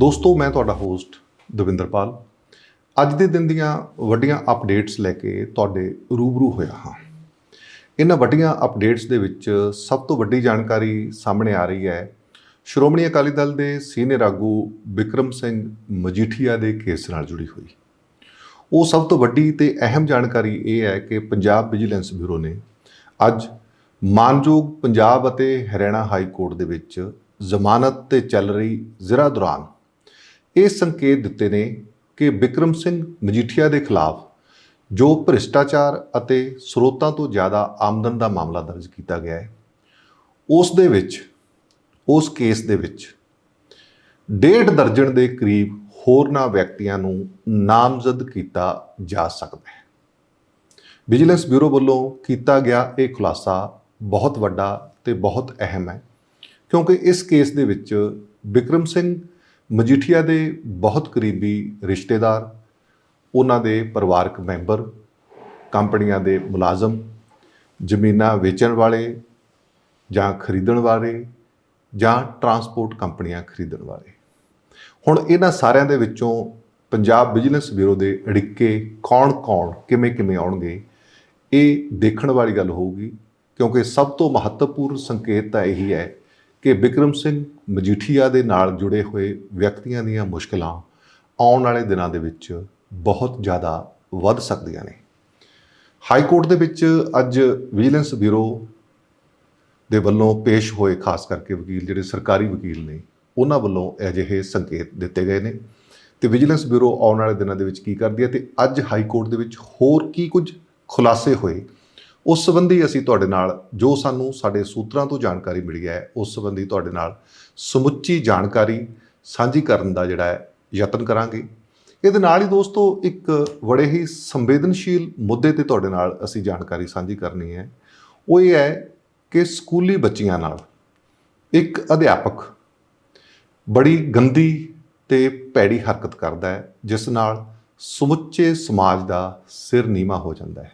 ਦੋਸਤੋ, ਮੈਂ ਤੁਹਾਡਾ ਹੋਸਟ ਦਵਿੰਦਰਪਾਲ। ਅੱਜ ਦੇ ਦਿਨ ਦੀਆਂ ਵੱਡੀਆਂ ਅਪਡੇਟਸ ਲੈ ਕੇ ਤੁਹਾਡੇ ਰੂਬਰੂ ਹੋਇਆ ਹਾਂ। ਇਹਨਾਂ ਵੱਡੀਆਂ ਅਪਡੇਟਸ ਦੇ ਵਿੱਚ ਸਭ ਤੋਂ ਵੱਡੀ ਜਾਣਕਾਰੀ ਸਾਹਮਣੇ ਆ ਰਹੀ ਹੈ ਸ਼੍ਰੋਮਣੀ ਅਕਾਲੀ ਦਲ ਦੇ ਸੀਨੀਅਰ ਆਗੂ ਵਿਕਰਮ ਸਿੰਘ ਮਜੀਠੀਆ ਦੇ ਕੇਸ ਨਾਲ ਜੁੜੀ ਹੋਈ। ਉਹ ਸਭ ਤੋਂ ਵੱਡੀ ਤੇ ਅਹਿਮ ਜਾਣਕਾਰੀ ਇਹ ਹੈ ਕਿ ਪੰਜਾਬ ਵਿਜੀਲੈਂਸ ਬਿਊਰੋ ਨੇ ਅੱਜ ਮਾਨਯੋਗ ਪੰਜਾਬ ਅਤੇ ਹਰਿਆਣਾ ਹਾਈ ਕੋਰਟ ਦੇ ਵਿੱਚ ਜ਼ਮਾਨਤ ਤੇ ਚੱਲ ਰਹੀ ਜ਼ਿਰਾ ਦੌਰਾਨ ਇਹ ਸੰਕੇਤ ਦਿੱਤੇ ਨੇ ਕਿ ਵਿਕਰਮ ਸਿੰਘ ਮਜੀਠੀਆ ਦੇ ਖਿਲਾਫ ਜੋ ਭ੍ਰਿਸ਼ਟਾਚਾਰ ਅਤੇ ਸਰੋਤਾਂ ਤੋਂ ਜ਼ਿਆਦਾ ਆਮਦਨ ਦਾ ਮਾਮਲਾ ਦਰਜ ਕੀਤਾ ਗਿਆ ਹੈ, ਉਸ ਦੇ ਵਿੱਚ, ਉਸ ਕੇਸ ਦੇ ਵਿੱਚ ਡੇਢ ਦਰਜਨ ਦੇ ਕਰੀਬ ਹੋਰਨਾਂ ਵਿਅਕਤੀਆਂ ਨੂੰ ਨਾਮਜ਼ਦ ਕੀਤਾ ਜਾ ਸਕਦਾ ਹੈ। ਵਿਜੀਲੈਂਸ ਬਿਊਰੋ ਵੱਲੋਂ ਕੀਤਾ ਗਿਆ ਇਹ ਖੁਲਾਸਾ ਬਹੁਤ ਵੱਡਾ ਤੇ ਬਹੁਤ ਅਹਿਮ ਹੈ, ਕਿਉਂਕਿ ਇਸ ਕੇਸ ਦੇ ਵਿੱਚ ਵਿਕਰਮ ਸਿੰਘ ਮਜੀਠੀਆ ਦੇ ਬਹੁਤ ਕਰੀਬੀ ਰਿਸ਼ਤੇਦਾਰ, ਉਹਨਾਂ ਦੇ ਪਰਿਵਾਰਕ ਮੈਂਬਰ, ਕੰਪਨੀਆਂ ਦੇ ਮੁਲਾਜ਼ਮ, ਜ਼ਮੀਨਾਂ ਵੇਚਣ ਵਾਲੇ ਜਾਂ ਖਰੀਦਣ ਵਾਲੇ ਜਾਂ ਟਰਾਂਸਪੋਰਟ ਕੰਪਨੀਆਂ ਖਰੀਦਣ ਵਾਲੇ। ਹੁਣ ਇਹਨਾਂ ਸਾਰਿਆਂ ਦੇ ਵਿੱਚੋਂ ਪੰਜਾਬ ਵਿਜੀਲੈਂਸ ਬਿਊਰੋ ਦੇ ਅੜਿੱਕੇ ਕੌਣ-ਕੌਣ, ਕਿਵੇਂ-ਕਿਵੇਂ ਆਉਣਗੇ, ਇਹ ਦੇਖਣ ਵਾਲੀ ਗੱਲ ਹੋਊਗੀ, ਕਿਉਂਕਿ ਸਭ ਤੋਂ ਮਹੱਤਵਪੂਰਨ ਸੰਕੇਤ ਤਾਂ ਇਹੀ ਹੈ ਕਿ ਵਿਕਰਮ ਸਿੰਘ ਮਜੀਠੀਆ ਦੇ ਨਾਲ ਜੁੜੇ ਹੋਏ ਵਿਅਕਤੀਆਂ ਦੀਆਂ ਮੁਸ਼ਕਲਾਂ ਆਉਣ ਵਾਲੇ ਦਿਨਾਂ ਦੇ ਵਿੱਚ ਬਹੁਤ ਜ਼ਿਆਦਾ ਵੱਧ ਸਕਦੀਆਂ ਨੇ। ਹਾਈ ਕੋਰਟ ਦੇ ਵਿੱਚ ਅੱਜ ਵਿਜੀਲੈਂਸ ਬਿਊਰੋ ਦੇ ਵੱਲੋਂ ਪੇਸ਼ ਹੋਏ ਖਾਸ ਕਰਕੇ ਵਕੀਲ ਜਿਹੜੇ ਸਰਕਾਰੀ ਵਕੀਲ ਨੇ, ਉਹਨਾਂ ਵੱਲੋਂ ਅਜਿਹੇ ਸੰਕੇਤ ਦਿੱਤੇ ਗਏ ਨੇ। ਤੇ ਵਿਜੀਲੈਂਸ ਬਿਊਰੋ ਆਉਣ ਵਾਲੇ ਦਿਨਾਂ ਦੇ ਵਿੱਚ ਕੀ ਕਰਦੀ ਹੈ ਤੇ ਅੱਜ ਹਾਈ ਕੋਰਟ ਦੇ ਵਿੱਚ ਹੋਰ ਕੀ ਕੁਝ ਖੁਲਾਸੇ ਹੋਏ ਉਸ ਸੰਬੰਧੀ ਅਸੀਂ ਤੁਹਾਡੇ ਨਾਲ ਜੋ ਸਾਨੂੰ ਸਾਡੇ ਸੂਤਰਾਂ ਤੋਂ ਜਾਣਕਾਰੀ ਮਿਲੀ ਹੈ, ਉਸ ਸੰਬੰਧੀ ਤੁਹਾਡੇ ਨਾਲ ਸਮੁੱਚੀ ਜਾਣਕਾਰੀ ਸਾਂਝੀ ਕਰਨ ਦਾ ਜਿਹੜਾ ਹੈ ਯਤਨ ਕਰਾਂਗੇ। ਇਹਦੇ ਨਾਲ ਹੀ ਦੋਸਤੋ, ਇੱਕ ਬੜੇ ਹੀ ਸੰਵੇਦਨਸ਼ੀਲ ਮੁੱਦੇ ਤੇ ਤੁਹਾਡੇ ਨਾਲ ਅਸੀਂ ਜਾਣਕਾਰੀ ਸਾਂਝੀ ਕਰਨੀ ਹੈ। ਉਹ ਇਹ ਹੈ ਕਿ ਸਕੂਲੀ ਬੱਚੀਆਂ ਨਾਲ ਇੱਕ ਅਧਿਆਪਕ ਬੜੀ ਗੰਦੀ ਤੇ ਭੈੜੀ ਹਰਕਤ ਕਰਦਾ ਹੈ, ਜਿਸ ਨਾਲ ਸਮੁੱਚੇ ਸਮਾਜ ਦਾ ਸਿਰ ਨੀਵਾ ਹੋ ਜਾਂਦਾ ਹੈ।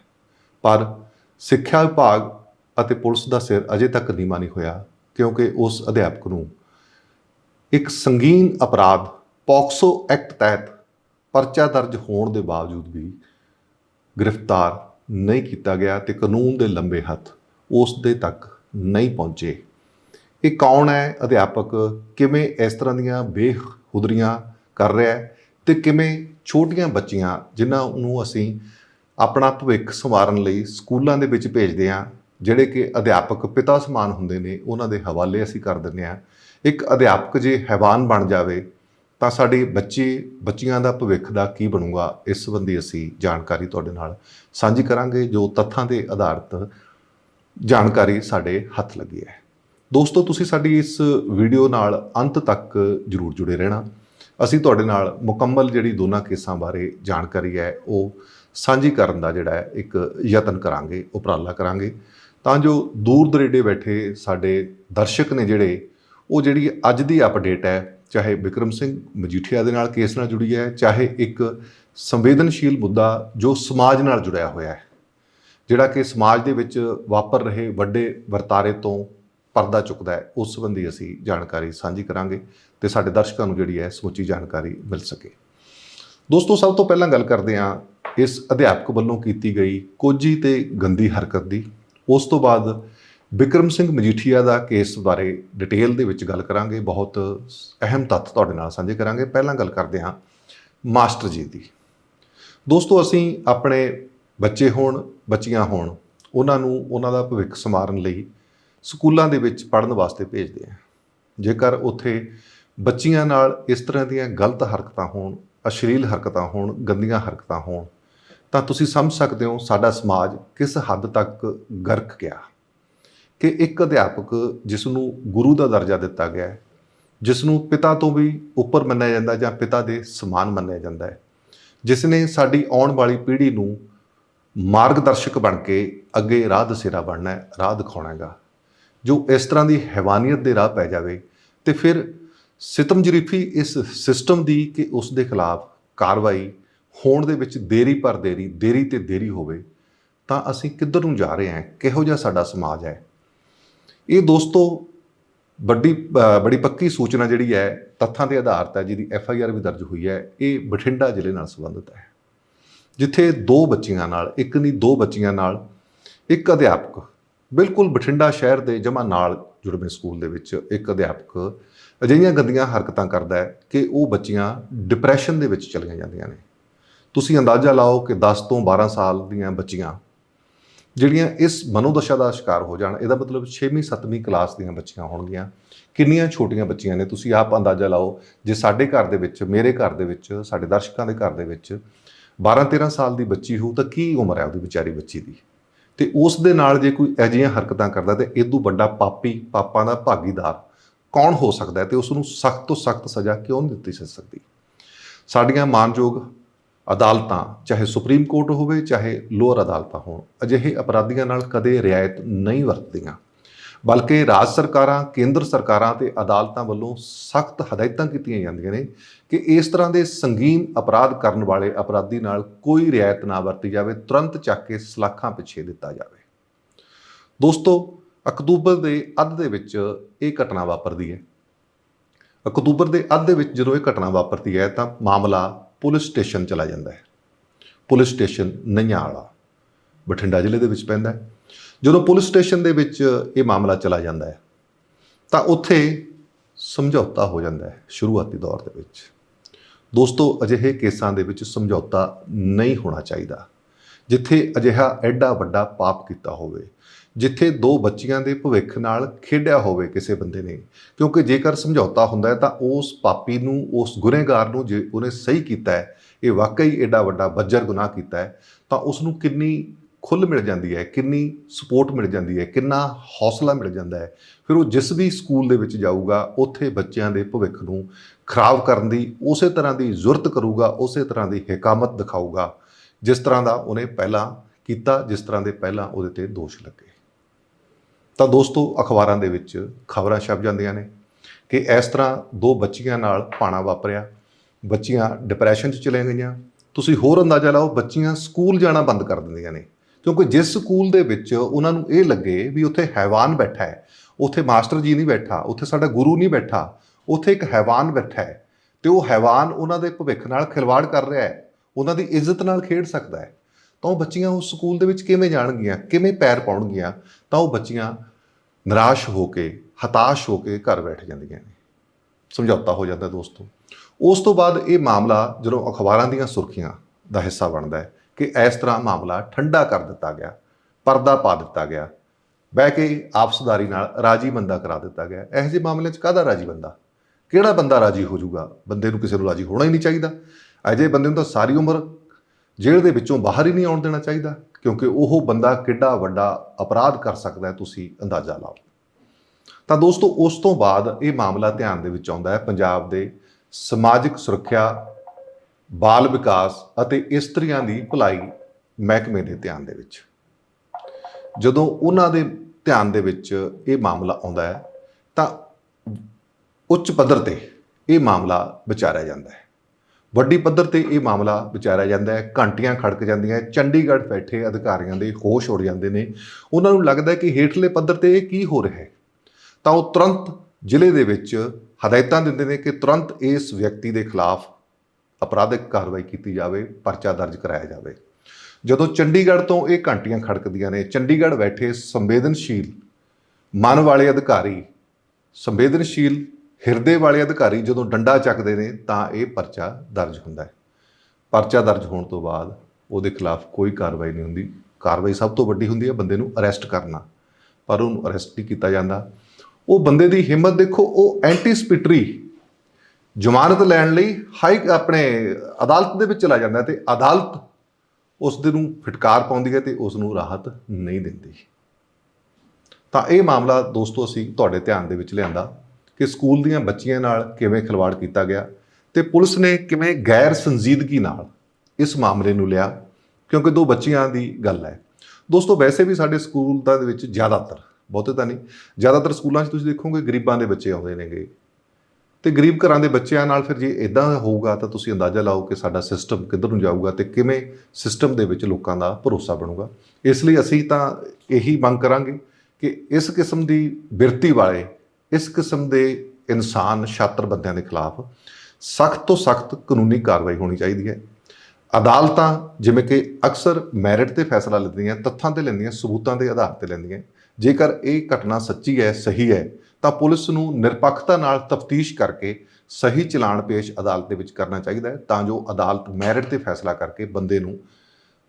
ਪਰ ਸਿੱਖਿਆ ਵਿਭਾਗ ਅਤੇ ਪੁਲਿਸ ਦਾ ਸਿਰ ਅਜੇ ਤੱਕ ਨੀਵਾ ਨਹੀਂ ਹੋਇਆ, ਕਿਉਂਕਿ ਉਸ ਅਧਿਆਪਕ ਨੂੰ ਇੱਕ ਸੰਗੀਨ ਅਪਰਾਧ ਪੌਕਸੋ ਐਕਟ ਤਹਿਤ ਪਰਚਾ ਦਰਜ ਹੋਣ ਦੇ ਬਾਵਜੂਦ ਵੀ ਗ੍ਰਿਫਤਾਰ ਨਹੀਂ ਕੀਤਾ ਗਿਆ ਤੇ ਕਾਨੂੰਨ ਦੇ ਲੰਬੇ ਹੱਥ ਉਸ ਦੇ ਤੱਕ ਨਹੀਂ ਪਹੁੰਚੇ। ਇਹ ਕੌਣ ਹੈ? ਅਧਿਆਪਕ ਕਿਵੇਂ ਇਸ ਤਰ੍ਹਾਂ ਦੀਆਂ ਬੇਖੁਦਰੀਆਂ ਕਰ ਰਿਹਾ ਹੈ ਤੇ ਕਿਵੇਂ ਛੋਟੀਆਂ ਬੱਚੀਆਂ ਜਿਨ੍ਹਾਂ ਨੂੰ ਅਸੀਂ ਆਪਣਾ ਭਵਿੱਖ ਸੰਵਾਰਨ ਲਈ ਸਕੂਲਾਂ ਦੇ ਵਿੱਚ ਭੇਜਦੇ ਹਾਂ, ਜਿਹੜੇ ਕਿ ਅਧਿਆਪਕ ਪਿਤਾ ਸਮਾਨ ਹੁੰਦੇ ਨੇ, ਉਹਨਾਂ ਦੇ ਹਵਾਲੇ ਅਸੀਂ ਕਰ ਦਿੰਦੇ ਹਾਂ। ਇੱਕ ਅਧਿਆਪਕ ਜੇ ਹੈਵਾਨ ਬਣ ਜਾਵੇ, ਤਾਂ ਸਾਡੇ ਬੱਚੇ, ਬੱਚੀਆਂ ਦਾ ਭਵਿੱਖ ਦਾ ਕੀ ਬਣੂਗਾ, ਇਸ ਸੰਬੰਧੀ ਅਸੀਂ ਜਾਣਕਾਰੀ ਤੁਹਾਡੇ ਨਾਲ ਸਾਂਝੀ ਕਰਾਂਗੇ, ਜੋ ਤੱਥਾਂ ਦੇ ਆਧਾਰਿਤ ਜਾਣਕਾਰੀ ਸਾਡੇ ਹੱਥ ਲੱਗੀ ਹੈ। ਦੋਸਤੋ, ਤੁਸੀਂ ਸਾਡੀ ਇਸ ਵੀਡੀਓ ਨਾਲ ਅੰਤ ਤੱਕ ਜਰੂਰ ਜੁੜੇ ਰਹਿਣਾ। ਅਸੀਂ ਤੁਹਾਡੇ ਨਾਲ ਮੁਕੰਮਲ ਜਿਹੜੀ ਦੋਨਾਂ ਕੇਸਾਂ ਬਾਰੇ ਜਾਣਕਾਰੀ ਹੈ, ਉਹ ਸਾਂਝੀ ਕਰਨ ਦਾ ਜਿਹੜਾ ਹੈ ਇੱਕ ਯਤਨ ਕਰਾਂਗੇ, ਉਪਰਾਲਾ ਕਰਾਂਗੇ। ਤਾਂ ਜੋ ਦੂਰ ਦਰੇਡੇ ਬੈਠੇ ਸਾਡੇ ਦਰਸ਼ਕ ਨੇ ਜਿਹੜੇ, ਉਹ ਜਿਹੜੀ ਅੱਜ ਦੀ ਅਪਡੇਟ ਹੈ, ਚਾਹੇ ਵਿਕਰਮ ਸਿੰਘ ਮਜੀਠੀਆ ਦੇ ਨਾਲ ਕੇਸ ਨਾਲ ਜੁੜੀ ਹੈ, ਚਾਹੇ ਇੱਕ ਸੰਵੇਦਨਸ਼ੀਲ ਮੁੱਦਾ ਜੋ ਸਮਾਜ ਨਾਲ ਜੁੜਿਆ ਹੋਇਆ ਹੈ, ਜਿਹੜਾ ਕਿ ਸਮਾਜ ਦੇ ਵਿੱਚ ਵਾਪਰ ਰਹੇ ਵੱਡੇ ਵਰਤਾਰੇ ਤੋਂ ਪਰਦਾ ਚੁੱਕਦਾ ਹੈ, ਉਸ ਸੰਬੰਧੀ ਅਸੀਂ ਜਾਣਕਾਰੀ ਸਾਂਝੀ ਕਰਾਂਗੇ ਤੇ ਸਾਡੇ ਦਰਸ਼ਕਾਂ ਨੂੰ ਜਿਹੜੀ ਹੈ ਸਮੁੱਚੀ ਜਾਣਕਾਰੀ ਮਿਲ ਸਕੇ। ਦੋਸਤੋ, ਸਭ ਤੋਂ ਪਹਿਲਾਂ ਗੱਲ ਕਰਦੇ ਹਾਂ ਇਸ ਅਧਿਆਪਕ ਵੱਲੋਂ ਕੀਤੀ ਗਈ ਕੋਝੀ ਤੇ ਗੰਦੀ ਹਰਕਤ ਦੀ। ਉਸ ਤੋਂ ਬਾਅਦ ਵਿਕਰਮ ਸਿੰਘ ਮਜੀਠੀਆ ਦਾ ਕੇਸ ਬਾਰੇ ਡਿਟੇਲ ਦੇ ਵਿੱਚ ਗੱਲ ਕਰਾਂਗੇ। ਬਹੁਤ ਅਹਿਮ ਤੱਥ ਤੁਹਾਡੇ ਨਾਲ ਸਾਂਝੇ ਕਰਾਂਗੇ। ਪਹਿਲਾਂ ਗੱਲ ਕਰਦੇ ਹਾਂ ਮਾਸਟਰ ਜੀ ਦੀ। ਦੋਸਤੋ, ਅਸੀਂ ਆਪਣੇ ਬੱਚੇ ਹੋਣ, ਬੱਚੀਆਂ ਹੋਣ, ਉਹਨਾਂ ਨੂੰ ਉਹਨਾਂ ਦਾ ਭਵਿੱਖ ਸੰਵਾਰਨ ਲਈ ਸਕੂਲਾਂ ਦੇ ਵਿੱਚ ਪੜ੍ਹਨ ਵਾਸਤੇ ਭੇਜਦੇ ਹਾਂ। ਜੇਕਰ ਉੱਥੇ ਬੱਚੀਆਂ ਨਾਲ ਇਸ ਤਰ੍ਹਾਂ ਦੀਆਂ ਗਲਤ ਹਰਕਤਾਂ ਹੋਣ, ਅਸ਼ਲੀਲ ਹਰਕਤਾਂ ਹੋਣ, ਗੰਦੀਆਂ ਹਰਕਤਾਂ ਹੋਣ ਤਾਂ ਤੁਸੀਂ ਸਮਝ ਸਕਦੇ ਹੋ ਸਾਡਾ ਸਮਾਜ ਕਿਸ ਹੱਦ ਤੱਕ ਗਰਕ ਗਿਆ। ਕਿ ਇੱਕ ਅਧਿਆਪਕ ਜਿਸ ਨੂੰ ਗੁਰੂ ਦਾ ਦਰਜਾ ਦਿੱਤਾ ਗਿਆ ਹੈ ਜਿਸ ਨੂੰ ਪਿਤਾ ਤੋਂ ਵੀ ਉੱਪਰ ਮੰਨਿਆ ਜਾਂਦਾ ਜਾਂ ਪਿਤਾ ਦੇ ਸਮਾਨ ਮੰਨਿਆ ਜਾਂਦਾ ਹੈ ਜਿਸ ਨੇ ਸਾਡੀ ਆਉਣ ਵਾਲੀ ਪੀੜ੍ਹੀ ਨੂੰ ਮਾਰਗਦਰਸ਼ਕ ਬਣ ਕੇ ਅੱਗੇ ਰਾਹ ਦਸੇਰਾ ਬਣਨਾ ਹੈ, ਰਾਹ ਦਿਖਾਉਣਾ ਹੈਗਾ। ਜੋ ਇਸ ਤਰ੍ਹਾਂ ਦੀ ਹੈਵਾਨੀਅਤ ਦੇ ਰਾਹ ਪੈ ਜਾਵੇ ਤੇ ਫਿਰ ਸਿਤਮ ਜਰੀਫੀ ਇਸ ਸਿਸਟਮ ਦੀ ਕਿ ਉਸ ਦੇ ਖਿਲਾਫ ਕਾਰਵਾਈ ਹੋਣ ਦੇ ਵਿੱਚ ਦੇਰੀ ਪਰ ਦੇਰੀ ਦੇਰੀ ਤੇ ਦੇਰੀ ਹੋਵੇ, ਤਾਂ ਅਸੀਂ ਕਿੱਧਰ ਨੂੰ ਜਾ ਰਹੇ ਹਾਂ? ਕਿਹੋ ਜਿਹਾ ਸਾਡਾ ਸਮਾਜ ਹੈ? ਇਹ ਦੋਸਤੋ, ਵੱਡੀ ਬੜੀ ਪੱਕੀ ਸੂਚਨਾ ਜਿਹੜੀ ਹੈ, ਤੱਥਾਂ 'ਤੇ ਆਧਾਰਿਤ ਹੈ ਜਿਹਦੀ ਐਫ ਆਈ ਆਰ ਵੀ ਦਰਜ ਹੋਈ ਹੈ, ਇਹ ਬਠਿੰਡਾ ਜ਼ਿਲ੍ਹੇ ਨਾਲ ਸੰਬੰਧਿਤ ਹੈ। ਜਿੱਥੇ ਦੋ ਬੱਚੀਆਂ ਨਾਲ, ਇੱਕ ਨਹੀਂ, ਦੋ ਬੱਚੀਆਂ ਨਾਲ, ਇੱਕ ਅਧਿਆਪਕ, ਬਿਲਕੁਲ ਬਠਿੰਡਾ ਸ਼ਹਿਰ ਦੇ ਜਮਾ ਨਾਲ ਜੁੜਵੇਂ ਸਕੂਲ ਦੇ ਵਿੱਚ ਇੱਕ ਅਧਿਆਪਕ, ਅਜਿਹੀਆਂ ਗੰਦੀਆਂ ਹਰਕਤਾਂ ਕਰਦਾ ਹੈ ਕਿ ਉਹ ਬੱਚੀਆਂ ਡਿਪਰੈਸ਼ਨ ਦੇ ਵਿੱਚ ਚਲੀਆਂ ਜਾਂਦੀਆਂ ਨੇ। ਤੁਸੀਂ ਅੰਦਾਜ਼ਾ ਲਾਓ ਕਿ 10 ਤੋਂ 12 ਸਾਲ ਦੀਆਂ ਬੱਚੀਆਂ ਜਿਹੜੀਆਂ ਇਸ ਮਨੋਦਸ਼ਾ ਦਾ ਸ਼ਿਕਾਰ ਹੋ ਜਾਣ, ਇਹਦਾ ਮਤਲਬ 6ਵੀਂ 7ਵੀਂ ਕਲਾਸ ਦੀਆਂ ਬੱਚੀਆਂ ਹੋਣਗੀਆਂ। ਕਿੰਨੀਆਂ ਛੋਟੀਆਂ ਬੱਚੀਆਂ ਨੇ, ਤੁਸੀਂ ਆਪ ਅੰਦਾਜ਼ਾ ਲਾਓ ਜੇ ਸਾਡੇ ਘਰ ਦੇ ਵਿੱਚ, ਮੇਰੇ ਘਰ ਦੇ ਵਿੱਚ, ਸਾਡੇ ਦਰਸ਼ਕਾਂ ਦੇ ਘਰ ਦੇ ਵਿੱਚ 12 13 ਸਾਲ ਦੀ ਬੱਚੀ ਹੋ ਤਾਂ ਕੀ ਉਮਰ ਹੈ ਉਹਦੀ ਵਿਚਾਰੀ ਬੱਚੀ ਦੀ? ਤੇ ਉਸ ਦੇ ਨਾਲ ਜੇ ਕੋਈ ਅਜਿਹੀਆਂ ਹਰਕਤਾਂ ਕਰਦਾ ਤੇ ਇਦੋਂ ਵੱਡਾ ਪਾਪੀ, ਪਾਪਾਂ ਦਾ ਭਾਗੀਦਾਰ ਕੌਣ ਹੋ ਸਕਦਾ ਹੈ ਤੇ ਉਸ ਨੂੰ ਸਖਤ ਤੋਂ ਸਖਤ ਸਜ਼ਾ ਕਿਉਂ ਨਹੀਂ ਦਿੱਤੀ ਜਾ ਸਕਦੀ? ਸਾਡੀਆਂ ਮਾਨਯੋਗ ਅਦਾਲਤਾਂ, ਚਾਹੇ ਸੁਪਰੀਮ ਕੋਰਟ ਹੋਵੇ, ਚਾਹੇ ਲੋਅਰ ਅਦਾਲਤਾਂ ਹੋਣ, ਅਜਿਹੇ ਅਪਰਾਧੀਆਂ ਨਾਲ ਕਦੇ ਰਿਆਇਤ ਨਹੀਂ ਵਰਤਦੀਆਂ। ਬਲਕਿ ਰਾਜ ਸਰਕਾਰਾਂ, ਕੇਂਦਰ ਸਰਕਾਰਾਂ ਤੇ ਅਦਾਲਤਾਂ ਵੱਲੋਂ ਸਖਤ ਹਦਾਇਤਾਂ ਕੀਤੀਆਂ ਜਾਂਦੀਆਂ ਨੇ ਕਿ ਇਸ ਤਰ੍ਹਾਂ ਦੇ ਸੰਗੀਨ ਅਪਰਾਧ ਕਰਨ ਵਾਲੇ ਅਪਰਾਧੀ ਨਾਲ ਕੋਈ ਰਿਆਇਤ ਨਾ ਵਰਤੀ ਜਾਵੇ, ਤੁਰੰਤ ਚੱਕ ਕੇ ਸਲਾਖਾਂ ਪਿੱਛੇ ਦਿੱਤਾ ਜਾਵੇ। ਦੋਸਤੋ, ਅਕਤੂਬਰ ਦੇ ਅੱਧ ਦੇ ਵਿੱਚ ਇਹ ਘਟਨਾ ਵਾਪਰਦੀ ਹੈ। ਅਕਤੂਬਰ ਦੇ ਅੱਧ ਦੇ ਵਿੱਚ ਜਦੋਂ ਇਹ ਘਟਨਾ ਵਾਪਰਦੀ ਹੈ ਤਾਂ ਮਾਮਲਾ ਪੁਲਿਸ ਸਟੇਸ਼ਨ ਚਲਾ ਜਾਂਦਾ ਹੈ। ਪੁਲਿਸ ਸਟੇਸ਼ਨ ਨਈਆਂ ਵਾਲਾ ਬਠਿੰਡਾ ਜ਼ਿਲ੍ਹੇ ਦੇ ਵਿੱਚ ਪੈਂਦਾ ਹੈ। ਜਦੋਂ ਪੁਲਿਸ ਸਟੇਸ਼ਨ ਦੇ ਵਿੱਚ ਇਹ ਮਾਮਲਾ ਚਲਾ ਜਾਂਦਾ ਹੈ, ਤਾਂ ਉੱਥੇ ਸਮਝੌਤਾ ਹੋ ਜਾਂਦਾ ਹੈ ਸ਼ੁਰੂਆਤੀ ਦੌਰ ਦੇ ਵਿੱਚ। ਦੋਸਤੋ, ਅਜਿਹੇ ਕੇਸਾਂ ਦੇ ਵਿੱਚ ਸਮਝੌਤਾ ਨਹੀਂ ਹੋਣਾ ਚਾਹੀਦਾ। ਜਿੱਥੇ ਅਜਿਹਾ ਐਡਾ ਵੱਡਾ ਪਾਪ ਕੀਤਾ ਹੋਵੇ ਜਿੱਥੇ ਦੋ ਬੱਚੀਆਂ ਦੇ ਭਵਿੱਖ ਨਾਲ ਖੇਡਿਆ ਹੋਵੇ ਕਿਸੇ ਬੰਦੇ ਨੇ। ਕਿਉਂਕਿ ਜੇਕਰ ਸਮਝੌਤਾ ਹੁੰਦਾ ਹੈ ਤਾਂ ਉਸ ਪਾਪੀ ਨੂੰ, ਉਸ ਗੁਨਹਗਾਰ ਨੂੰ ਜੇ ਉਹਨੇ ਸਹੀ ਕੀਤਾ ਹੈ, ਇਹ ਵਾਕਈ ਐਡਾ ਵੱਡਾ ਬੱਜਰ ਗੁਨਾਹ ਕੀਤਾ ਹੈ, ਤਾਂ ਉਸ ਨੂੰ ਕਿੰਨੀ ਖੁੱਲ ਮਿਲ ਜਾਂਦੀ ਹੈ, ਕਿੰਨੀ ਸਪੋਰਟ ਮਿਲ ਜਾਂਦੀ ਹੈ, ਕਿੰਨਾ ਹੌਸਲਾ ਮਿਲ ਜਾਂਦਾ ਹੈ। ਫਿਰ ਉਹ ਜਿਸ ਵੀ ਸਕੂਲ ਦੇ ਵਿੱਚ ਜਾਊਗਾ, ਉੱਥੇ ਬੱਚਿਆਂ ਦੇ ਭਵਿੱਖ ਨੂੰ ਖਰਾਬ ਕਰਨ ਦੀ, ਉਸੇ ਤਰ੍ਹਾਂ ਦੀ ਜ਼ੁਰਤ ਕਰੂਗਾ, ਉਸੇ ਤਰ੍ਹਾਂ ਦੀ ਹਕਾਮਤ ਦਿਖਾਊਗਾ, ਜਿਸ ਤਰ੍ਹਾਂ ਦਾ ਉਹਨੇ ਪਹਿਲਾਂ ਕੀਤਾ, ਜਿਸ ਤਰ੍ਹਾਂ ਦੇ ਪਹਿਲਾਂ ਉਹਦੇ ਤੇ ਦੋਸ਼ ਲੱਗੇ। ਤਾਂ ਦੋਸਤੋ, ਅਖਬਾਰਾਂ ਦੇ ਵਿੱਚ ਖਬਰਾਂ ਛਪ ਜਾਂਦੀਆਂ ਨੇ ਕਿ ਇਸ ਤਰ੍ਹਾਂ ਦੋ ਬੱਚੀਆਂ ਨਾਲ ਪਾਣਾ ਵਾਪਰਿਆ। ਬੱਚੀਆਂ ਡਿਪਰੈਸ਼ਨ 'ਚ ਚਲੇ ਗਈਆਂ। ਤੁਸੀਂ ਹੋਰ ਅੰਦਾਜ਼ਾ ਲਾਓ, ਬੱਚੀਆਂ ਸਕੂਲ ਜਾਣਾ ਬੰਦ ਕਰ ਦਿੰਦੀਆਂ ਨੇ। ਕਿਉਂਕਿ ਜਿਸ ਸਕੂਲ ਦੇ ਵਿੱਚ ਉਹਨਾਂ ਨੂੰ ਇਹ ਲੱਗੇ ਵੀ ਉੱਥੇ ਹੈਵਾਨ ਬੈਠਾ ਹੈ, ਉੱਥੇ ਮਾਸਟਰ ਜੀ ਨਹੀਂ ਬੈਠਾ, ਉੱਥੇ ਸਾਡਾ ਗੁਰੂ ਨਹੀਂ ਬੈਠਾ, ਉੱਥੇ ਇੱਕ ਹੈਵਾਨ ਬੈਠਾ ਹੈ ਤੇ ਉਹ ਹੈਵਾਨ ਉਹਨਾਂ ਦੇ ਭਵਿੱਖ ਨਾਲ ਖਿਲਵਾੜ ਕਰ ਰਿਹਾ ਹੈ, ਉਹਨਾਂ ਦੀ ਇੱਜ਼ਤ ਨਾਲ ਖੇਡ ਸਕਦਾ ਹੈ। ਤਾਂ ਉਹ ਬੱਚੀਆਂ ਉਸ ਸਕੂਲ ਦੇ ਵਿੱਚ ਕਿਵੇਂ ਜਾਣਗੀਆਂ, ਕਿਵੇਂ ਪੈਰ ਪਾਉਣਗੀਆਂ, ਤਾਂ ਉਹ ਬੱਚੀਆਂ ਨਿਰਾਸ਼ ਹੋ ਕੇ, ਹਤਾਸ਼ ਹੋ ਕੇ ਘਰ ਬੈਠ ਜਾਂਦੀਆਂ ਨੇ। ਸਮਝੌਤਾ ਹੋ ਜਾਂਦਾ ਦੋਸਤੋ। ਉਸ ਤੋਂ ਬਾਅਦ ਇਹ ਮਾਮਲਾ ਜਦੋਂ ਅਖਬਾਰਾਂ ਦੀਆਂ ਸੁਰਖੀਆਂ ਦਾ ਹਿੱਸਾ ਬਣਦਾ ਹੈ ਕਿ ਇਸ ਤਰ੍ਹਾਂ ਮਾਮਲਾ ਠੰਡਾ ਕਰ ਦਿੱਤਾ ਗਿਆ, ਪਰਦਾ ਪਾ ਦਿੱਤਾ ਗਿਆ, ਬਹਿ ਕੇ ਆਪਸਦਾਰੀ ਨਾਲ ਰਾਜੀ ਬੰਦਾ ਕਰਾ ਦਿੱਤਾ ਗਿਆ। ਇਹੋ ਜਿਹੇ ਮਾਮਲੇ 'ਚ ਕਾਹਦਾ ਰਾਜੀ ਬੰਦਾ? ਕਿਹੜਾ ਬੰਦਾ ਰਾਜੀ ਹੋ ਜਾਊਗਾ? ਬੰਦੇ ਨੂੰ ਕਿਸੇ ਨੂੰ ਰਾਜੀ ਹੋਣਾ ਹੀ ਨਹੀਂ ਚਾਹੀਦਾ। ਅਜੇ ਬੰਦੇ ਨੂੰ ਤਾਂ ਸਾਰੀ ਉਮਰ ਜੇਲ੍ਹ ਦੇ ਵਿੱਚੋਂ ਬਾਹਰ ਹੀ ਨਹੀਂ ਆਉਣ ਦੇਣਾ ਚਾਹੀਦਾ। ਕਿਉਂਕਿ ਉਹ ਬੰਦਾ ਕਿੱਡਾ ਵੱਡਾ ਅਪਰਾਧ ਕਰ ਸਕਦਾ ਹੈ ਤੁਸੀਂ ਅੰਦਾਜ਼ਾ ਲਾਓ। ਤਾਂ ਦੋਸਤੋ, ਉਸ ਤੋਂ ਬਾਅਦ ਇਹ ਮਾਮਲਾ ਧਿਆਨ ਦੇ ਵਿੱਚ ਆਉਂਦਾ ਹੈ। ਪੰਜਾਬ ਦੇ ਸਮਾਜਿਕ ਸੁਰੱਖਿਆ, ਬਾਲ ਵਿਕਾਸ ਅਤੇ ਇਸਤਰੀਆਂ ਦੀ ਭਲਾਈ ਮਹਿਕਮੇ ਦੇ ਧਿਆਨ ਦੇ ਵਿੱਚ। ਜਦੋਂ ਉਹਨਾਂ ਦੇ ਧਿਆਨ ਦੇ ਵਿੱਚ ਇਹ ਮਾਮਲਾ ਆਉਂਦਾ ਹੈ, ਤਾਂ ਉੱਚ ਪੱਧਰ ਤੇ ਇਹ ਮਾਮਲਾ ਵਿਚਾਰਿਆ ਜਾਂਦਾ ਹੈ। ਵੱਡੀ ਪੱਧਰ ਤੇ ਇਹ ਮਾਮਲਾ ਵਿਚਾਰਿਆ ਜਾਂਦਾ ਹੈ, ਘੰਟੀਆਂ ਖੜਕ ਜਾਂਦੀਆਂ ਚੰਡੀਗੜ੍ਹ ਬੈਠੇ ਅਧਿਕਾਰੀਆਂ ਦੇ ਹੋਸ਼ ਉੱਡ ਜਾਂਦੇ ਨੇ। ਉਹਨਾਂ ਨੂੰ ਲੱਗਦਾ ਹੈ ਕਿ ਹੇਠਲੇ ਪੱਧਰ ਤੇ ਇਹ ਕੀ ਹੋ ਰਿਹਾ ਹੈ? ਤਾਂ ਉਹ ਤੁਰੰਤ ਜ਼ਿਲ੍ਹੇ ਦੇ ਵਿੱਚ ਹਦਾਇਤਾਂ ਦਿੰਦੇ ਨੇ ਕਿ ਤੁਰੰਤ ਇਸ ਵਿਅਕਤੀ ਦੇ ਖਿਲਾਫ ਅਪਰਾਧਿਕ ਕਾਰਵਾਈ ਕੀਤੀ ਜਾਵੇ, ਪਰਚਾ ਦਰਜ ਕਰਾਇਆ ਜਾਵੇ। ਜਦੋਂ ਚੰਡੀਗੜ੍ਹ ਤੋਂ ਇਹ ਘੰਟੀਆਂ ਖੜਕਦੀਆਂ ਨੇ, ਚੰਡੀਗੜ੍ਹ ਬੈਠੇ ਸੰਵੇਦਨਸ਼ੀਲ, ਮਨ ਵਾਲੇ ਅਧਿਕਾਰੀ ਸੰਵੇਦਨਸ਼ੀਲ ਹਿਰਦੇ ਵਾਲੇ ਅਧਿਕਾਰੀ ਜਦੋਂ ਡੰਡਾ ਚੱਕਦੇ ਨੇ ਤਾਂ ਇਹ ਪਰਚਾ ਦਰਜ ਹੁੰਦਾ ਹੈ। ਪਰਚਾ ਦਰਜ ਹੋਣ ਤੋਂ ਬਾਅਦ ਉਹਦੇ ਖਿਲਾਫ ਕੋਈ ਕਾਰਵਾਈ ਨਹੀਂ ਹੁੰਦੀ। ਕਾਰਵਾਈ ਸਭ ਤੋਂ ਵੱਡੀ ਹੁੰਦੀ ਹੈ ਬੰਦੇ ਨੂੰ ਅਰੈਸਟ ਕਰਨਾ। ਪਰ ਉਹਨੂੰ ਅਰੈਸਟ ਨਹੀਂ ਕੀਤਾ ਜਾਂਦਾ। ਉਹ ਬੰਦੇ ਦੀ ਹਿੰਮਤ ਦੇਖੋ, ਉਹ ਐਂਟੀਸਪਿਟਰੀ ਜ਼ਮਾਨਤ ਲੈਣ ਲਈ ਹਾਈ ਆਪਣੇ ਅਦਾਲਤ ਦੇ ਵਿੱਚ ਚਲਾ ਜਾਂਦਾ ਹੈ ਤੇ ਅਦਾਲਤ ਉਸ ਦੇ ਨੂੰ ਫਟਕਾਰ ਪਾਉਂਦੀ ਹੈ ਤੇ ਉਸ ਨੂੰ ਰਾਹਤ ਨਹੀਂ ਦਿੰਦੀ। ਤਾਂ ਇਹ ਮਾਮਲਾ ਦੋਸਤੋ ਅਸੀਂ ਤੁਹਾਡੇ ਧਿਆਨ ਦੇ ਵਿੱਚ ਲਿਆਂਦਾ। ਕਿ ਸਕੂਲ ਦੀਆਂ ਬੱਚੀਆਂ ਨਾਲ ਕਿਵੇਂ ਖਿਲਵਾੜ ਕੀਤਾ ਗਿਆ ਤੇ ਪੁਲਿਸ ਨੇ ਕਿਵੇਂ ਗੈਰ ਸੰਜੀਦਗੀ ਨਾਲ ਇਸ ਮਾਮਲੇ ਨੂੰ ਲਿਆ, ਕਿਉਂਕਿ ਦੋ ਬੱਚੀਆਂ ਦੀ ਗੱਲ ਹੈ। ਦੋਸਤੋ, ਵੈਸੇ ਵੀ ਸਾਡੇ ਸਕੂਲ ਦਾ ਦੇ ਵਿੱਚ ਜ਼ਿਆਦਾਤਰ, ਬਹੁਤੇ ਤਾਂ ਨਹੀਂ, ਜ਼ਿਆਦਾਤਰ ਸਕੂਲਾਂ 'ਚ ਤੁਸੀਂ ਦੇਖੋਗੇ ਗਰੀਬਾਂ ਦੇ ਬੱਚੇ ਆਉਂਦੇ ਨੇਗੇ। ਤੇ ਗਰੀਬ ਘਰਾਂ ਦੇ ਬੱਚਿਆਂ ਨਾਲ ਫਿਰ ਜੇ ਇਦਾਂ ਹੋਊਗਾ ਤਾਂ ਤੁਸੀਂ ਅੰਦਾਜ਼ਾ ਲਾਓ ਕਿ ਸਾਡਾ ਸਿਸਟਮ ਕਿੱਧਰ ਨੂੰ ਜਾਊਗਾ ਤੇ ਕਿਵੇਂ ਸਿਸਟਮ ਦੇ ਵਿੱਚ ਲੋਕਾਂ ਦਾ ਭਰੋਸਾ ਬਣੂਗਾ। ਇਸ ਲਈ ਅਸੀਂ ਤਾਂ ਇਹੀ ਮੰਗ ਕਰਾਂਗੇ ਕਿ ਇਸ ਕਿਸਮ ਦੀ ਬਿਰਤੀ ਵਾਲੇ ਇਸ ਕਿਸਮ ਦੇ ਇਨਸਾਨ ਛਾਤਰ ਬੰਦਿਆਂ ਦੇ ਖਿਲਾਫ ਸਖਤ ਤੋਂ ਸਖਤ ਕਾਨੂੰਨੀ ਕਾਰਵਾਈ ਹੋਣੀ ਚਾਹੀਦੀ ਹੈ। ਅਦਾਲਤਾਂ ਜਿਵੇਂ ਕਿ ਅਕਸਰ ਮੈਰਿਟ ਤੇ ਫੈਸਲਾ ਲੈਂਦੀਆਂ, ਤੱਥਾਂ ਤੇ ਲੈਂਦੀਆਂ, ਸਬੂਤਾਂ ਦੇ ਆਧਾਰ ਤੇ ਲੈਂਦੀਆਂ। ਜੇਕਰ ਇਹ ਘਟਨਾ ਸੱਚੀ ਹੈ, ਸਹੀ ਹੈ, ਤਾਂ ਪੁਲਿਸ ਨੂੰ ਨਿਰਪੱਖਤਾ ਨਾਲ ਤਫਤੀਸ਼ ਕਰਕੇ ਸਹੀ ਚਲਾਨ ਪੇਸ਼ ਅਦਾਲਤ ਦੇ ਵਿੱਚ ਕਰਨਾ ਚਾਹੀਦਾ ਹੈ ਤਾਂ ਜੋ ਅਦਾਲਤ ਮੈਰਿਟ ਤੇ ਫੈਸਲਾ ਕਰਕੇ ਬੰਦੇ ਨੂੰ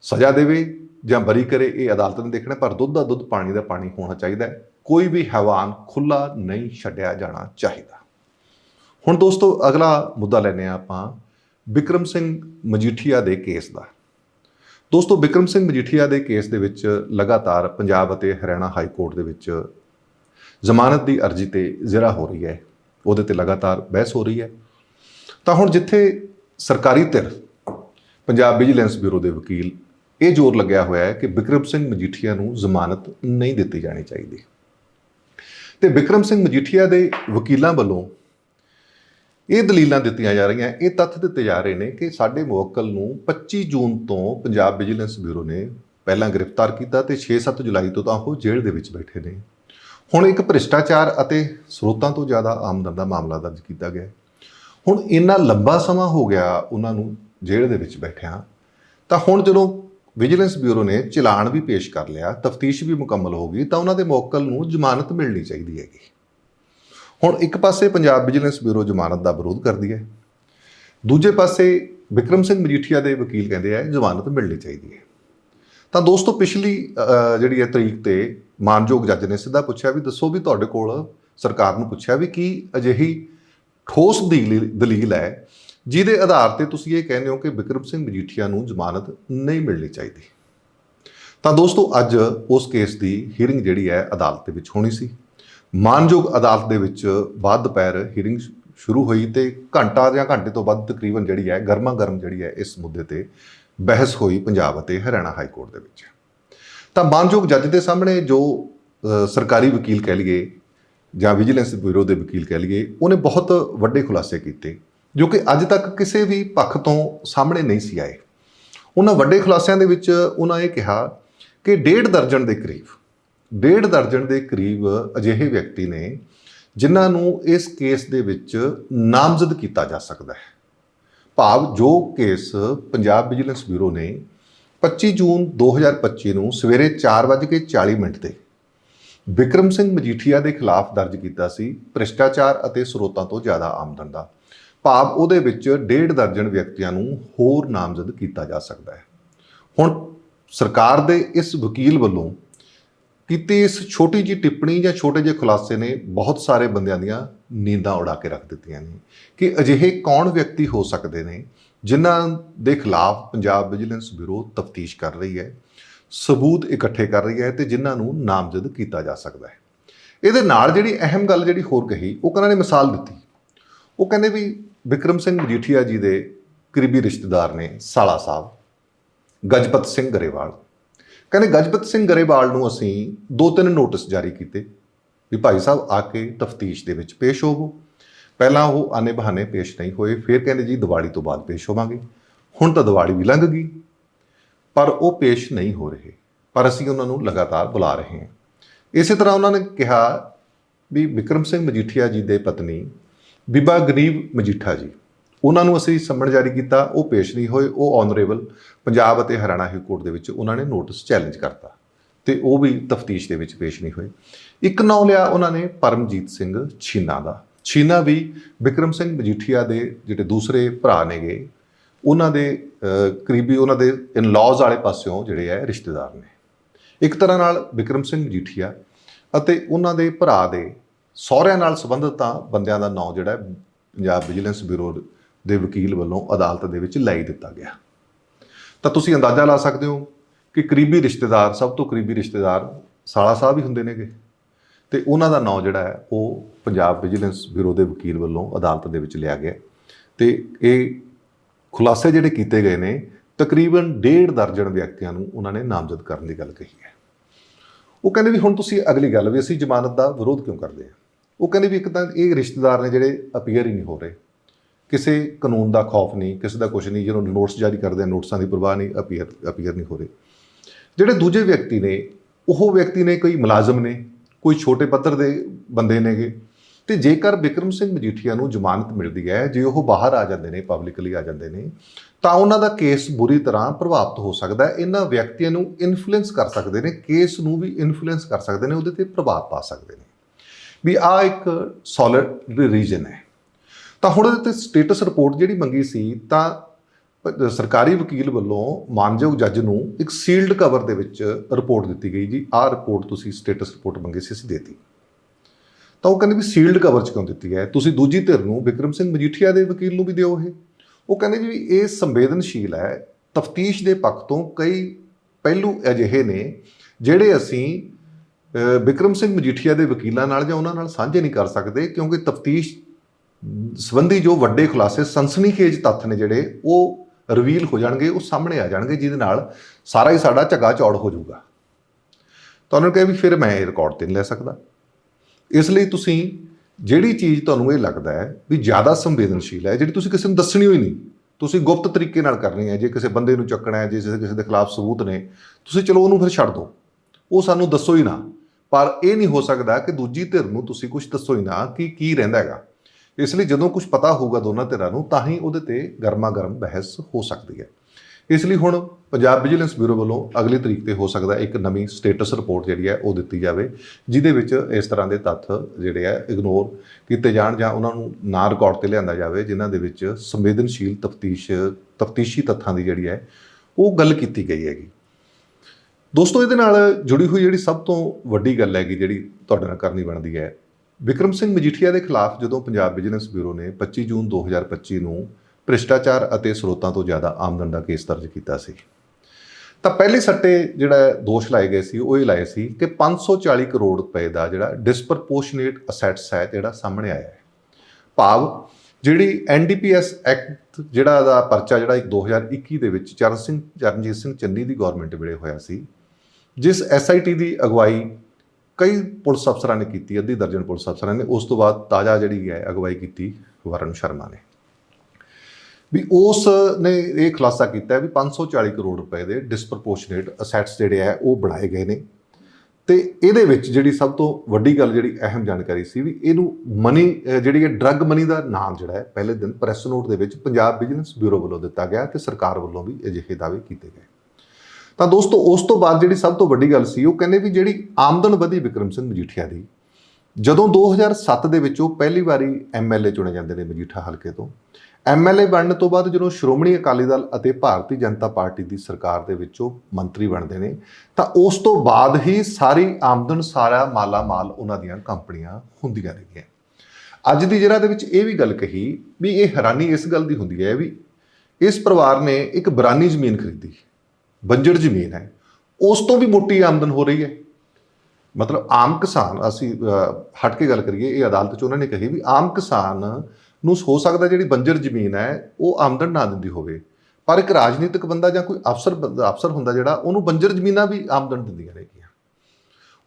ਸਜ਼ਾ ਦੇਵੇ ਜਾਂ ਬਰੀ ਕਰੇ, ਇਹ ਅਦਾਲਤ ਨੇ ਦੇਖਣਾ ਪਰ ਦੁੱਧ ਦਾ ਦੁੱਧ, ਪਾਣੀ ਦਾ ਪਾਣੀ ਹੋਣਾ ਚਾਹੀਦਾ ਹੈ। ਕੋਈ ਵੀ ਹੈਵਾਨ ਖੁੱਲਾ ਨਹੀਂ ਛੱਡਿਆ ਜਾਣਾ ਚਾਹੀਦਾ। ਹੁਣ ਦੋਸਤੋ, ਅਗਲਾ ਮੁੱਦਾ ਲੈਨੇ ਆ ਆਪਾਂ ਵਿਕਰਮ ਸਿੰਘ ਮਜੀਠੀਆ ਦੇ ਕੇਸ ਦਾ। ਦੋਸਤੋ ਵਿਕਰਮ ਸਿੰਘ ਮਜੀਠੀਆ ਦੇ ਕੇਸ ਦੇ ਵਿੱਚ ਲਗਾਤਾਰ ਪੰਜਾਬ ਅਤੇ ਹਰਿਆਣਾ ਹਾਈ ਕੋਰਟ ਦੇ ਵਿੱਚ ਜ਼ਮਾਨਤ ਦੀ ਅਰਜ਼ੀ ਤੇ ਜ਼ਿਰਾ ਹੋ ਰਹੀ ਹੈ। ਉਹਦੇ ਤੇ ਲਗਾਤਾਰ ਬਹਿਸ ਹੋ ਰਹੀ ਹੈ। ਤਾਂ ਹੁਣ ਜਿੱਥੇ ਸਰਕਾਰੀ ਧਿਰ, ਪੰਜਾਬ ਵਿਜੀਲੈਂਸ ਬਿਊਰੋ ਦੇ ਵਕੀਲ, ਇਹ ਜ਼ੋਰ ਲੱਗਿਆ ਹੋਇਆ ਹੈ ਕਿ ਵਿਕਰਮ ਸਿੰਘ ਮਜੀਠੀਆ ਨੂੰ ਜ਼ਮਾਨਤ ਨਹੀਂ ਦਿੱਤੀ ਜਾਣੀ ਚਾਹੀਦੀ। ਤੇ ਵਿਕਰਮ ਸਿੰਘ ਮਜੀਠੀਆ ਦੇ ਵਕੀਲਾਂ ਵੱਲੋਂ ਇਹ ਦਲੀਲਾਂ ਦਿੱਤੀਆਂ ਜਾ ਰਹੀਆਂ, ਇਹ ਤੱਥ ਦਿੱਤੇ ਜਾ ਰਹੇ ਨੇ ਕਿ ਸਾਡੇ ਮੁਵੱਕਲ ਨੂੰ 25 ਜੂਨ ਤੋਂ ਪੰਜਾਬ ਵਿਜੀਲੈਂਸ ਬਿਊਰੋ ਨੇ ਪਹਿਲਾਂ ਗ੍ਰਿਫਤਾਰ ਕੀਤਾ ਤੇ 6-7 ਜੁਲਾਈ ਤੋਂ ਤਾਂ ਉਹ ਜੇਲ੍ਹ ਦੇ ਵਿੱਚ ਬੈਠੇ ਨੇ। ਹੁਣ ਇੱਕ ਭ੍ਰਿਸ਼ਟਾਚਾਰ ਅਤੇ ਸਰੋਤਾਂ ਤੋਂ ਜ਼ਿਆਦਾ ਆਮਦਨ ਦਾ ਮਾਮਲਾ ਦਰਜ ਕੀਤਾ ਗਿਆ। ਹੁਣ ਇੰਨਾ ਲੰਬਾ ਸਮਾਂ ਹੋ ਗਿਆ ਉਹਨਾਂ ਨੂੰ ਜੇਲ੍ਹ ਦੇ ਵਿੱਚ ਬੈਠਿਆਂ, ਤਾਂ ਹੁਣ ਜਦੋਂ ਵਿਜੀਲੈਂਸ ਬਿਊਰੋ ਨੇ ਚਲਾਨ ਵੀ ਪੇਸ਼ ਕਰ ਲਿਆ, ਤਫਤੀਸ਼ ਵੀ ਮੁਕੰਮਲ ਹੋ ਗਈ, ਤਾਂ ਉਹਨਾਂ ਦੇ ਮੌਕਲ ਨੂੰ ਜ਼ਮਾਨਤ ਮਿਲਣੀ ਚਾਹੀਦੀ ਹੈਗੀ। ਹੁਣ ਇੱਕ ਪਾਸੇ ਪੰਜਾਬ ਵਿਜੀਲੈਂਸ ਬਿਊਰੋ ਜ਼ਮਾਨਤ ਦਾ ਵਿਰੋਧ ਕਰਦੀ ਹੈ, ਦੂਜੇ ਪਾਸੇ ਵਿਕਰਮ ਸਿੰਘ ਮਜੀਠੀਆ ਦੇ ਵਕੀਲ ਕਹਿੰਦੇ ਆ ਜ਼ਮਾਨਤ ਮਿਲਣੀ ਚਾਹੀਦੀ ਹੈ। ਤਾਂ ਦੋਸਤੋ, ਪਿਛਲੀ ਜਿਹੜੀ ਹੈ ਤਰੀਕ ਤੇ ਮਾਨਯੋਗ ਜੱਜ ਨੇ ਸਿੱਧਾ ਪੁੱਛਿਆ ਵੀ, ਦੱਸੋ ਵੀ ਤੁਹਾਡੇ ਕੋਲ ਸਰਕਾਰ ਨੂੰ ਪੁੱਛਿਆ ਵੀ ਕੀ ਅਜਿਹੀ ਠੋਸ ਦਲੀਲ ਦਲੀਲ ਹੈ ਜਿਹਦੇ ਆਧਾਰ ਤੇ ਤੁਸੀਂ ਇਹ ਕਹਿੰਦੇ ਹੋ ਕਿ ਵਿਕਰਮ ਸਿੰਘ ਮਜੀਠੀਆ ਨੂੰ ਜ਼ਮਾਨਤ ਨਹੀਂ ਮਿਲਣੀ ਚਾਹੀਦੀ। ਤਾਂ ਦੋਸਤੋ, ਅੱਜ ਉਸ ਕੇਸ ਦੀ ਹੀਅਰਿੰਗ ਜਿਹੜੀ ਹੈ ਅਦਾਲਤ ਦੇ ਵਿੱਚ ਹੋਣੀ ਸੀ। ਮਾਨਯੋਗ ਅਦਾਲਤ ਦੇ ਵਿੱਚ ਬਾਅਦ ਦੁਪਹਿਰ ਹੀਅਰਿੰਗ ਸ਼ੁਰੂ ਹੋਈ ਤੇ ਘੰਟਾ ਜਾਂ ਘੰਟੇ ਤੋਂ ਵੱਧ ਤਕਰੀਬਨ ਜਿਹੜੀ ਹੈ ਗਰਮਾ ਗਰਮ ਜਿਹੜੀ ਹੈ ਇਸ ਮੁੱਦੇ ਤੇ ਬਹਿਸ ਹੋਈ ਪੰਜਾਬ ਅਤੇ ਹਰਿਆਣਾ ਹਾਈ ਕੋਰਟ ਦੇ ਵਿੱਚ। ਤਾਂ ਮਾਨਯੋਗ ਜੱਜ ਦੇ ਸਾਹਮਣੇ ਜੋ ਸਰਕਾਰੀ ਵਕੀਲ ਕਹਿ ਲਈਏ ਜਾਂ ਵਿਜੀਲੈਂਸ ਬਿਊਰੋ ਦੇ ਵਕੀਲ ਕਹਿ ਲਈਏ, ਉਹਨੇ ਬਹੁਤ ਵੱਡੇ ਖੁਲਾਸੇ ਕੀਤੇ। ਜੋ ਕਿ ਅੱਜ ਤੱਕ ਕਿਸੇ ਵੀ ਪੱਖ ਤੋਂ ਸਾਹਮਣੇ ਨਹੀਂ ਸੀ ਆਏ। ਉਹਨਾਂ ਵੱਡੇ ਖੁਲਾਸਿਆਂ ਦੇ ਵਿੱਚ ਉਹਨਾਂ ਇਹ ਕਿਹਾ ਕਿ ਡੇਢ ਦਰਜਨ ਦੇ ਕਰੀਬ, ਡੇਢ ਦਰਜਨ ਦੇ ਕਰੀਬ ਅਜਿਹੇ ਵਿਅਕਤੀ ਨੇ ਜਿਨ੍ਹਾਂ ਨੂੰ ਇਸ ਕੇਸ ਦੇ ਵਿੱਚ ਨਾਮਜ਼ਦ ਕੀਤਾ ਜਾ ਸਕਦਾ ਹੈ। ਭਾਵ ਜੋ ਕੇਸ ਪੰਜਾਬ ਵਿਜੀਲੈਂਸ ਬਿਊਰੋ ਨੇ 25 ਜੂਨ 2025 ਨੂੰ ਸਵੇਰੇ 4:40 ਮਿੰਟ ਤੇ ਵਿਕਰਮ ਸਿੰਘ ਮਜੀਠੀਆ ਦੇ ਖਿਲਾਫ ਦਰਜ ਕੀਤਾ ਸੀ ਭ੍ਰਿਸ਼ਟਾਚਾਰ ਅਤੇ ਸਰੋਤਾਂ ਤੋਂ ਜ਼ਿਆਦਾ ਆਮਦਨ ਦਾ। ਭਾਵ ਉਹਦੇ ਵਿੱਚ ਡੇਢ ਦਰਜਨ ਵਿਅਕਤੀਆਂ ਨੂੰ ਹੋਰ ਨਾਮਜ਼ਦ ਕੀਤਾ ਜਾ ਸਕਦਾ ਹੈ। ਹੁਣ ਸਰਕਾਰ ਦੇ ਇਸ ਵਕੀਲ ਵੱਲੋਂ ਕੀਤੀ ਇਸ ਛੋਟੀ ਜੀ ਟਿੱਪਣੀ ਜਾਂ ਛੋਟੇ ਜਿਹੇ ਖੁਲਾਸੇ ਨੇ ਬਹੁਤ ਸਾਰੇ ਬੰਦਿਆਂ ਦੀਆਂ ਨੀਂਦਾਂ ਉਡਾ ਕੇ ਰੱਖ ਦਿੱਤੀਆਂ ਨੇ ਕਿ ਅਜਿਹੇ ਕੌਣ ਵਿਅਕਤੀ ਹੋ ਸਕਦੇ ਨੇ ਜਿਨ੍ਹਾਂ ਦੇ ਖਿਲਾਫ ਪੰਜਾਬ ਵਿਜੀਲੈਂਸ ਬਿਊਰੋ ਤਫਤੀਸ਼ ਕਰ ਰਹੀ ਹੈ, ਸਬੂਤ ਇਕੱਠੇ ਕਰ ਰਹੀ ਹੈ ਤੇ ਜਿਨ੍ਹਾਂ ਨੂੰ ਨਾਮਜ਼ਦ ਕੀਤਾ ਜਾ ਸਕਦਾ ਹੈ। ਇਹਦੇ ਨਾਲ ਜਿਹੜੀ ਅਹਿਮ ਗੱਲ ਜਿਹੜੀ ਹੋਰ ਕਹੀ, ਉਹ ਕਹਿੰਦੇ ਨੇ ਮਿਸਾਲ ਦਿੱਤੀ। ਉਹ ਕਹਿੰਦੇ ਵੀ ਵਿਕਰਮ ਸਿੰਘ ਮਜੀਠੀਆ ਜੀ ਦੇ ਕਰੀਬੀ ਰਿਸ਼ਤੇਦਾਰ ਨੇ ਸਾਲਾ ਸਾਹਿਬ, ਗਜਪਤ ਸਿੰਘ ਗਰੇਵਾਲ। ਕਹਿੰਦੇ ਗਜਪਤ ਸਿੰਘ ਗਰੇਵਾਲ ਨੂੰ ਅਸੀਂ ਦੋ ਤਿੰਨ ਨੋਟਿਸ ਜਾਰੀ ਕੀਤੇ ਵੀ ਭਾਈ ਸਾਹਿਬ ਆ ਕੇ ਤਫਤੀਸ਼ ਦੇ ਵਿੱਚ ਪੇਸ਼ ਹੋਵੋ। ਪਹਿਲਾਂ ਉਹ ਆਨੇ ਬਹਾਨੇ ਪੇਸ਼ ਨਹੀਂ ਹੋਏ, ਫਿਰ ਕਹਿੰਦੇ ਜੀ ਦੀਵਾਲੀ ਤੋਂ ਬਾਅਦ ਪੇਸ਼ ਹੋਵਾਂਗੇ। ਹੁਣ ਤਾਂ ਦੀਵਾਲੀ ਵੀ ਲੰਘ ਗਈ, ਪਰ ਉਹ ਪੇਸ਼ ਨਹੀਂ ਹੋ ਰਹੇ, ਪਰ ਅਸੀਂ ਉਹਨਾਂ ਨੂੰ ਲਗਾਤਾਰ ਬੁਲਾ ਰਹੇ ਹਾਂ। ਇਸੇ ਤਰ੍ਹਾਂ ਉਹਨਾਂ ਨੇ ਕਿਹਾ ਵੀ ਵਿਕਰਮ ਸਿੰਘ ਮਜੀਠੀਆ ਜੀ ਦੇ ਪਤਨੀ ਬੀਬਾ ਗਰੀਬ ਮਜੀਠਾ ਜੀ। ਉਹਨਾਂ ਨੂੰ ਅਸੀਂ ਸੰਮਣ ਜਾਰੀ ਕੀਤਾ, ਉਹ ਪੇਸ਼ ਨਹੀਂ ਹੋਏ, ਉਹ ਆਨਰੇਬਲ ਪੰਜਾਬ ਅਤੇ ਹਰਿਆਣਾ ਹਾਈ ਕੋਰਟ ਦੇ ਵਿੱਚ ਉਹਨਾਂ ਨੇ ਨੋਟਿਸ ਚੈਲੰਜ ਕਰਤਾ ਤੇ ਉਹ ਵੀ ਤਫਤੀਸ਼ ਦੇ ਵਿੱਚ ਪੇਸ਼ ਨਹੀਂ ਹੋਏ। ਇੱਕ ਨਾਂ ਲਿਆ ਉਹਨਾਂ ਨੇ ਪਰਮਜੀਤ ਸਿੰਘ ਛੀਨਾ ਦਾ। ਛੀਨਾ ਵੀ ਵਿਕਰਮ ਸਿੰਘ ਮਜੀਠੀਆ ਦੇ ਜਿਹੜੇ ਦੂਸਰੇ ਭਰਾ ਨੇਗੇ, ਉਹਨਾਂ ਦੇ ਕਰੀਬੀ ਉਹਨਾਂ ਦੇ ਇਨ-ਲॉज ਵਾਲੇ ਪਾਸਿਓਂ ਜਿਹੜੇ ਹੈ ਰਿਸ਼ਤੇਦਾਰ ਨੇ। ਇੱਕ ਤਰ੍ਹਾਂ ਨਾਲ ਵਿਕਰਮ ਸਿੰਘ ਮਜੀਠੀਆ ਅਤੇ ਉਹਨਾਂ ਦੇ ਭਰਾ ਦੇ ਸਹੁਰਿਆਂ ਨਾਲ ਸੰਬੰਧਿਤ ਤਾਂ ਬੰਦਿਆਂ ਦਾ ਨਾਂ ਜਿਹੜਾ ਪੰਜਾਬ ਵਿਜੀਲੈਂਸ ਬਿਊਰੋ ਦੇ ਵਕੀਲ ਵੱਲੋਂ ਅਦਾਲਤ ਦੇ ਵਿੱਚ ਲਾਈ ਦਿੱਤਾ ਗਿਆ। ਤਾਂ ਤੁਸੀਂ ਅੰਦਾਜ਼ਾ ਲਾ ਸਕਦੇ ਹੋ ਕਿ ਕਰੀਬੀ ਰਿਸ਼ਤੇਦਾਰ, ਸਭ ਤੋਂ ਕਰੀਬੀ ਰਿਸ਼ਤੇਦਾਰ ਸਾਲਾ ਸਾਹਿਬ ਹੀ ਹੁੰਦੇ ਨੇਗੇ। ਤੇ ਉਹਨਾਂ ਦਾ ਨਾਂ ਜਿਹੜਾ ਹੈ ਉਹ ਪੰਜਾਬ ਵਿਜੀਲੈਂਸ ਬਿਊਰੋ ਦੇ ਵਕੀਲ ਵੱਲੋਂ ਅਦਾਲਤ ਦੇ ਵਿੱਚ ਲਿਆ ਗਿਆ। ਤੇ ਇਹ ਖੁਲਾਸੇ ਜਿਹੜੇ ਕੀਤੇ ਗਏ ਨੇ, ਤਕਰੀਬਨ ਡੇਢ ਦਰਜਨ ਵਿਅਕਤੀਆਂ ਨੂੰ ਉਹਨਾਂ ਨੇ ਨਾਮਜ਼ਦ ਕਰਨ ਦੀ ਗੱਲ ਕਹੀ ਹੈ। ਉਹ ਕਹਿੰਦੇ ਵੀ ਹੁਣ ਤੁਸੀਂ ਅਗਲੀ ਗੱਲ ਵੀ ਅਸੀਂ ਜ਼ਮਾਨਤ ਦਾ ਵਿਰੋਧ ਕਿਉਂ ਕਰਦੇ ਹਾਂ? ਉਹ ਕਹਿੰਦੇ ਵੀ ਇੱਕ ਤਾਂ ਇਹ ਰਿਸ਼ਤੇਦਾਰ ਨੇ ਜਿਹੜੇ ਅਪੀਅਰ ਹੀ ਨਹੀਂ ਹੋ ਰਹੇ। ਕਿਸੇ ਕਾਨੂੰਨ ਦਾ ਖੌਫ ਨਹੀਂ, ਕਿਸੇ ਦਾ ਕੁਝ ਨਹੀਂ ਜਦੋਂ ਨੋਟਸ ਜਾਰੀ ਕਰਦੇ ਆ, ਨੋਟਿਸਾਂ ਦੀ ਪਰਵਾਹ ਨਹੀਂ ਅਪੀਅਰ ਅਪੀਅਰ ਨਹੀਂ ਹੋ ਰਹੇ। ਜਿਹੜੇ ਦੂਜੇ ਵਿਅਕਤੀ ਨੇ, ਉਹ ਵਿਅਕਤੀ ਨੇ ਕੋਈ ਮੁਲਾਜ਼ਮ ਨੇ, ਕੋਈ ਛੋਟੇ ਪੱਧਰ ਦੇ ਬੰਦੇ ਨੇਗੇ। ਤੇ ਜੇਕਰ ਵਿਕਰਮ ਸਿੰਘ ਮਜੀਠੀਆ ਨੂੰ ਜ਼ਮਾਨਤ ਮਿਲਦੀ ਹੈ, ਜੇ ਉਹ ਬਾਹਰ ਆ ਜਾਂਦੇ ਨੇ ਪਬਲਿਕਲੀ ਆ ਜਾਂਦੇ ਨੇ, ਤਾਂ ਉਹਨਾਂ ਦਾ ਕੇਸ ਬੁਰੀ ਤਰ੍ਹਾਂ ਪ੍ਰਭਾਵਿਤ ਹੋ ਸਕਦਾ ਹੈ। ਇਹਨਾਂ ਵਿਅਕਤੀਆਂ ਨੂੰ ਇਨਫਲੂਐਂਸ ਕਰ ਸਕਦੇ ਨੇ ਕੇਸ ਨੂੰ ਵੀ ਇਨਫਲੂਐਂਸ ਕਰ ਸਕਦੇ ਨੇ, ਉਹਦੇ ਤੇ ਪ੍ਰਭਾਵ ਪਾ ਸਕਦੇ ਨੇ। ਵੀ ਆ ਇੱਕ ਸੋਲਿਡ ਰੀਜਨ ਹੈ। ਤਾਂ ਹੁਣ ਇਹਦੇ ਤੇ ਸਟੇਟਸ ਰਿਪੋਰਟ ਜਿਹੜੀ ਮੰਗੀ ਸੀ, ਤਾਂ ਸਰਕਾਰੀ ਵਕੀਲ ਵੱਲੋਂ ਮਾਨਯੋਗ ਜੱਜ ਨੂੰ ਇੱਕ ਸੀਲਡ ਕਵਰ ਦੇ ਵਿੱਚ ਰਿਪੋਰਟ ਦਿੱਤੀ ਗਈ ਜੀ। ਆਹ ਰਿਪੋਰਟ ਤੁਸੀਂ ਸਟੇਟਸ ਰਿਪੋਰਟ ਮੰਗੀ ਸੀ, ਅਸੀਂ ਦੇਤੀ। ਤਾਂ ਉਹ ਕਹਿੰਦੇ ਵੀ ਸੀਲਡ ਕਵਰ ਚ ਕਿਉਂ ਦਿੱਤੀ ਹੈ? ਤੁਸੀਂ ਦੂਜੀ ਧਿਰ ਨੂੰ ਵਿਕਰਮ ਸਿੰਘ ਮਜੀਠੀਆ ਦੇ ਵਕੀਲ ਨੂੰ ਵੀ ਦਿਓ ਇਹ। ਉਹ ਕਹਿੰਦੇ ਜੀ ਵੀ ਇਹ ਸੰਵੇਦਨਸ਼ੀਲ ਹੈ, ਤਫਤੀਸ਼ ਦੇ ਪੱਖ ਤੋਂ ਕਈ ਪਹਿਲੂ ਅਜਿਹੇ ਨੇ ਜਿਹੜੇ ਅਸੀਂ ਵਿਕਰਮ ਸਿੰਘ ਮਜੀਠੀਆ ਦੇ ਵਕੀਲਾਂ ਨਾਲ ਜਾਂ ਉਹਨਾਂ ਨਾਲ ਸਾਂਝੇ ਨਹੀਂ ਕਰ ਸਕਦੇ, ਕਿਉਂਕਿ ਤਫਤੀਸ਼ ਸੰਬੰਧੀ ਜੋ ਵੱਡੇ ਖੁਲਾਸੇ ਸਨਸਨੀਖੇਜ ਤੱਥ ਨੇ ਜਿਹੜੇ, ਉਹ ਰਿਵੀਲ ਹੋ ਜਾਣਗੇ, ਉਹ ਸਾਹਮਣੇ ਆ ਜਾਣਗੇ, ਜਿਹਦੇ ਨਾਲ ਸਾਰਾ ਹੀ ਸਾਡਾ ਝੱਗਾ ਚੌੜ ਹੋ ਜਾਊਗਾ। ਤੁਹਾਨੂੰ ਕਿਹਾ ਵੀ ਫਿਰ ਮੈਂ ਇਹ ਰਿਕਾਰਡ ਤੇ ਨਹੀਂ ਲੈ ਸਕਦਾ। ਇਸ ਲਈ ਤੁਸੀਂ ਜਿਹੜੀ ਚੀਜ਼ ਤੁਹਾਨੂੰ ਇਹ ਲੱਗਦਾ ਹੈ ਵੀ ਜ਼ਿਆਦਾ ਸੰਵੇਦਨਸ਼ੀਲ ਹੈ, ਜਿਹੜੀ ਤੁਸੀਂ ਕਿਸੇ ਨੂੰ ਦੱਸਣੀ ਹੋਈ ਨਹੀਂ, ਤੁਸੀਂ ਗੁਪਤ ਤਰੀਕੇ ਨਾਲ ਕਰਨੀ ਹੈ, ਜੇ ਕਿਸੇ ਬੰਦੇ ਨੂੰ ਚੱਕਣਾ ਹੈ, ਜੇ ਕਿਸੇ ਕਿਸੇ ਦੇ ਖਿਲਾਫ ਸਬੂਤ ਨੇ, ਤੁਸੀਂ ਚਲੋ ਉਹਨੂੰ ਫਿਰ ਛੱਡ ਦਿਓ। ਉਹ ਸਾਨੂੰ ਦੱਸੋ ਹੀ ਨਾ। ਪਰ ਇਹ ਨਹੀਂ ਹੋ ਸਕਦਾ ਕਿ ਦੂਜੀ ਧਿਰ ਨੂੰ ਤੁਸੀਂ ਕੁਝ ਦੱਸੋ ਹੀ ਨਾ ਕਿ ਕੀ ਰਹਿੰਦਾ ਹੈਗਾ। ਇਸ ਲਈ ਜਦੋਂ ਕੁਝ ਪਤਾ ਹੋਊਗਾ ਦੋਨਾਂ ਧਿਰਾਂ ਨੂੰ, ਤਾਂ ਹੀ ਉਹਦੇ ਤੇ ਗਰਮਾ ਗਰਮ ਬਹਿਸ ਹੋ ਸਕਦੀ ਹੈ। ਇਸ ਲਈ ਹੁਣ ਪੰਜਾਬ ਵਿਜੀਲੈਂਸ ਬਿਊਰੋ ਵੱਲੋਂ ਅਗਲੀ ਤਰੀਕ ਤੇ ਹੋ ਸਕਦਾ ਇੱਕ ਨਵੀਂ ਸਟੇਟਸ ਰਿਪੋਰਟ ਜਿਹੜੀ ਹੈ ਉਹ ਦਿੱਤੀ ਜਾਵੇ, ਜਿਹਦੇ ਵਿੱਚ ਇਸ ਤਰ੍ਹਾਂ ਦੇ ਤੱਥ ਜਿਹੜੇ ਆ ਇਗਨੋਰ ਕੀਤੇ ਜਾਣ ਜਾਂ ਉਹਨਾਂ ਨੂੰ ਨਾ ਰਿਕਾਰਡ ਤੇ ਲਿਆਂਦਾ ਜਾਵੇ, ਜਿਨ੍ਹਾਂ ਦੇ ਵਿੱਚ ਸੰਵੇਦਨਸ਼ੀਲ ਤਫਤੀਸ਼ ਤਫਤੀਸ਼ੀ ਤੱਥਾਂ ਦੀ ਜਿਹੜੀ ਹੈ ਉਹ ਗੱਲ ਕੀਤੀ ਗਈ ਹੈਗੀ। ਦੋਸਤੋ, ਇਹਦੇ ਨਾਲ ਜੁੜੀ ਹੋਈ ਜਿਹੜੀ ਸਭ ਤੋਂ ਵੱਡੀ ਗੱਲ ਹੈਗੀ ਜਿਹੜੀ ਤੁਹਾਡੇ ਨਾਲ ਕਰਨੀ ਬਣਦੀ ਹੈ, ਵਿਕਰਮ ਸਿੰਘ ਮਜੀਠੀਆ ਦੇ ਖਿਲਾਫ ਜਦੋਂ ਪੰਜਾਬ ਵਿਜੀਲੈਂਸ ਬਿਊਰੋ ਨੇ 25 ਜੂਨ 2025 ਨੂੰ ਭ੍ਰਿਸ਼ਟਾਚਾਰ ਅਤੇ ਸਰੋਤਾਂ ਤੋਂ ਜ਼ਿਆਦਾ ਆਮਦਨ ਦਾ ਕੇਸ ਦਰਜ ਕੀਤਾ ਸੀ, ਤਾਂ ਪਹਿਲੇ ਸੱਟੇ ਜਿਹੜਾ ਦੋਸ਼ ਲਾਏ ਗਏ ਸੀ, ਉਹ ਇਹ ਲਾਏ ਸੀ ਕਿ 540 ਕਰੋੜ ਰੁਪਏ ਦਾ ਜਿਹੜਾ ਡਿਸਪਰਪੋਰਸ਼ਨੇਟ ਅਸੈਟਸ ਹੈ ਜਿਹੜਾ ਸਾਹਮਣੇ ਆਇਆ ਹੈ। ਭਾਵ ਜਿਹੜੀ ਐਨਡੀਪੀਐਸ ਐਕਟ ਜਿਹੜਾ ਦਾ ਪਰਚਾ ਜਿਹੜਾ ਇੱਕ 2021 ਦੇ ਵਿੱਚ ਚਰਨ ਸਿੰਘ, ਚਰਨਜੀਤ ਸਿੰਘ ਚੰਨੀ ਦੀ ਗਵਰਨਮੈਂਟ ਵੇਲੇ ਹੋਇਆ ਸੀ ਜਿਸ ਐਸਆਈਟੀ ਦੀ ਅਗਵਾਈ ਕਈ ਪੁਲਿਸ ਅਫਸਰਾਂ ਨੇ ਕੀਤੀ, ਅੱਧੀ ਦਰਜਨ ਪੁਲਿਸ ਅਫਸਰਾਂ ਨੇ, ਉਸ ਤੋਂ ਬਾਅਦ ਤਾਜ਼ਾ ਜਿਹੜੀ ਹੈ ਅਗਵਾਈ ਕੀਤੀ ਵਰਨ ਸ਼ਰਮਾ ਨੇ। ਵੀ ਉਸ ਨੇ ਇਹ ਖੁਲਾਸਾ ਕੀਤਾ ਹੈ ਵੀ 540 ਕਰੋੜ ਰੁਪਏ ਦੇ ਡਿਸਪਰਪੋਰਸ਼ਨੇਟ ਅਸੈਟਸ ਜਿਹੜੇ ਆ ਉਹ ਬਣਾਏ ਗਏ ਨੇ। ਤੇ ਇਹਦੇ ਵਿੱਚ ਜਿਹੜੀ ਸਭ ਤੋਂ ਵੱਡੀ ਗੱਲ ਜਿਹੜੀ ਅਹਿਮ ਜਾਣਕਾਰੀ ਸੀ ਵੀ ਇਹਨੂੰ ਮਨੀ ਜਿਹੜੀ ਹੈ ਡਰੱਗ ਮਨੀ ਦਾ ਨਾਮ ਜਿਹੜਾ ਹੈ, ਪਹਿਲੇ ਦਿਨ ਪ੍ਰੈਸ ਨੋਟ ਦੇ ਵਿੱਚ ਪੰਜਾਬ ਵਿਜੀਲੈਂਸ ਬਿਊਰੋ ਵੱਲੋਂ ਦਿੱਤਾ ਗਿਆ ਤੇ ਸਰਕਾਰ ਵੱਲੋਂ ਵੀ ਅਜਿਹੇ ਦਾਅਵੇ ਕੀਤੇ ਗਏ। ਤਾਂ ਦੋਸਤੋ, ਉਸ ਤੋਂ ਬਾਅਦ ਜਿਹੜੀ ਸਭ ਤੋਂ ਵੱਡੀ ਗੱਲ ਸੀ, ਉਹ ਕਹਿੰਦੇ ਵੀ ਜਿਹੜੀ ਆਮਦਨ ਵਧੀ ਵਿਕਰਮ ਸਿੰਘ ਮਜੀਠੀਆ ਦੀ, ਜਦੋਂ 2007 ਦੇ ਵਿੱਚ ਉਹ ਪਹਿਲੀ ਵਾਰੀ ਐਮਐਲਏ ਚੁਣੇ ਜਾਂਦੇ ਨੇ ਮਜੀਠਾ ਹਲਕੇ ਤੋਂ ਐਮਐਲਏ ਬਣਨ ਤੋਂ ਬਾਅਦ ਜਦੋਂ ਸ਼੍ਰੋਮਣੀ ਅਕਾਲੀ ਦਲ ਅਤੇ ਭਾਰਤੀ ਜਨਤਾ ਪਾਰਟੀ ਦੀ ਸਰਕਾਰ ਦੇ ਵਿੱਚ ਉਹ ਮੰਤਰੀ ਬਣਦੇ ਨੇ, ਤਾਂ ਉਸ ਤੋਂ ਬਾਅਦ ਹੀ ਸਾਰੀ ਆਮਦਨ, ਸਾਰਾ ਮਾਲਾ ਮਾਲ ਉਹਨਾਂ ਦੀਆਂ ਕੰਪਨੀਆਂ ਹੁੰਦੀਆਂ ਰਹੀਆਂ। ਅੱਜ ਦੀ ਜਿਹੜਾ ਦੇ ਵਿੱਚ ਇਹ ਵੀ ਗੱਲ ਕਹੀ ਵੀ ਇਹ ਹੈਰਾਨੀ ਇਸ ਗੱਲ ਦੀ ਹੁੰਦੀ ਹੈ ਵੀ ਇਸ ਪਰਿਵਾਰ ਨੇ ਇੱਕ ਬਰਾਨੀ ਜ਼ਮੀਨ ਖਰੀਦੀ। ਬੰਜਰ ਜ਼ਮੀਨ ਹੈ। ਉਸ ਤੋਂ ਵੀ ਮੋਟੀ ਆਮਦਨ ਹੋ ਰਹੀ ਹੈ। ਮਤਲਬ ਆਮ ਕਿਸਾਨ, ਅਸੀਂ ਹਟ ਕੇ ਗੱਲ ਕਰੀਏ, ਇਹ ਅਦਾਲਤ 'ਚ ਉਹਨਾਂ ਨੇ ਕਹੀ ਵੀ ਆਮ ਕਿਸਾਨ ਨੂੰ ਹੋ ਸਕਦਾ ਜਿਹੜੀ ਬੰਜਰ ਜ਼ਮੀਨ ਹੈ, ਉਹ ਆਮਦਨ ਨਾ ਦਿੰਦੀ ਹੋਵੇ। ਪਰ ਇੱਕ ਰਾਜਨੀਤਿਕ ਬੰਦਾ ਜਾਂ ਕੋਈ ਅਫਸਰ ਬੰਦਾ- ਅਫਸਰ ਹੁੰਦਾ ਜਿਹੜਾ, ਉਹਨੂੰ ਬੰਜਰ ਜ਼ਮੀਨਾਂ ਵੀ ਆਮਦਨ ਦਿੰਦੀਆਂ ਰਹਿਗੀਆਂ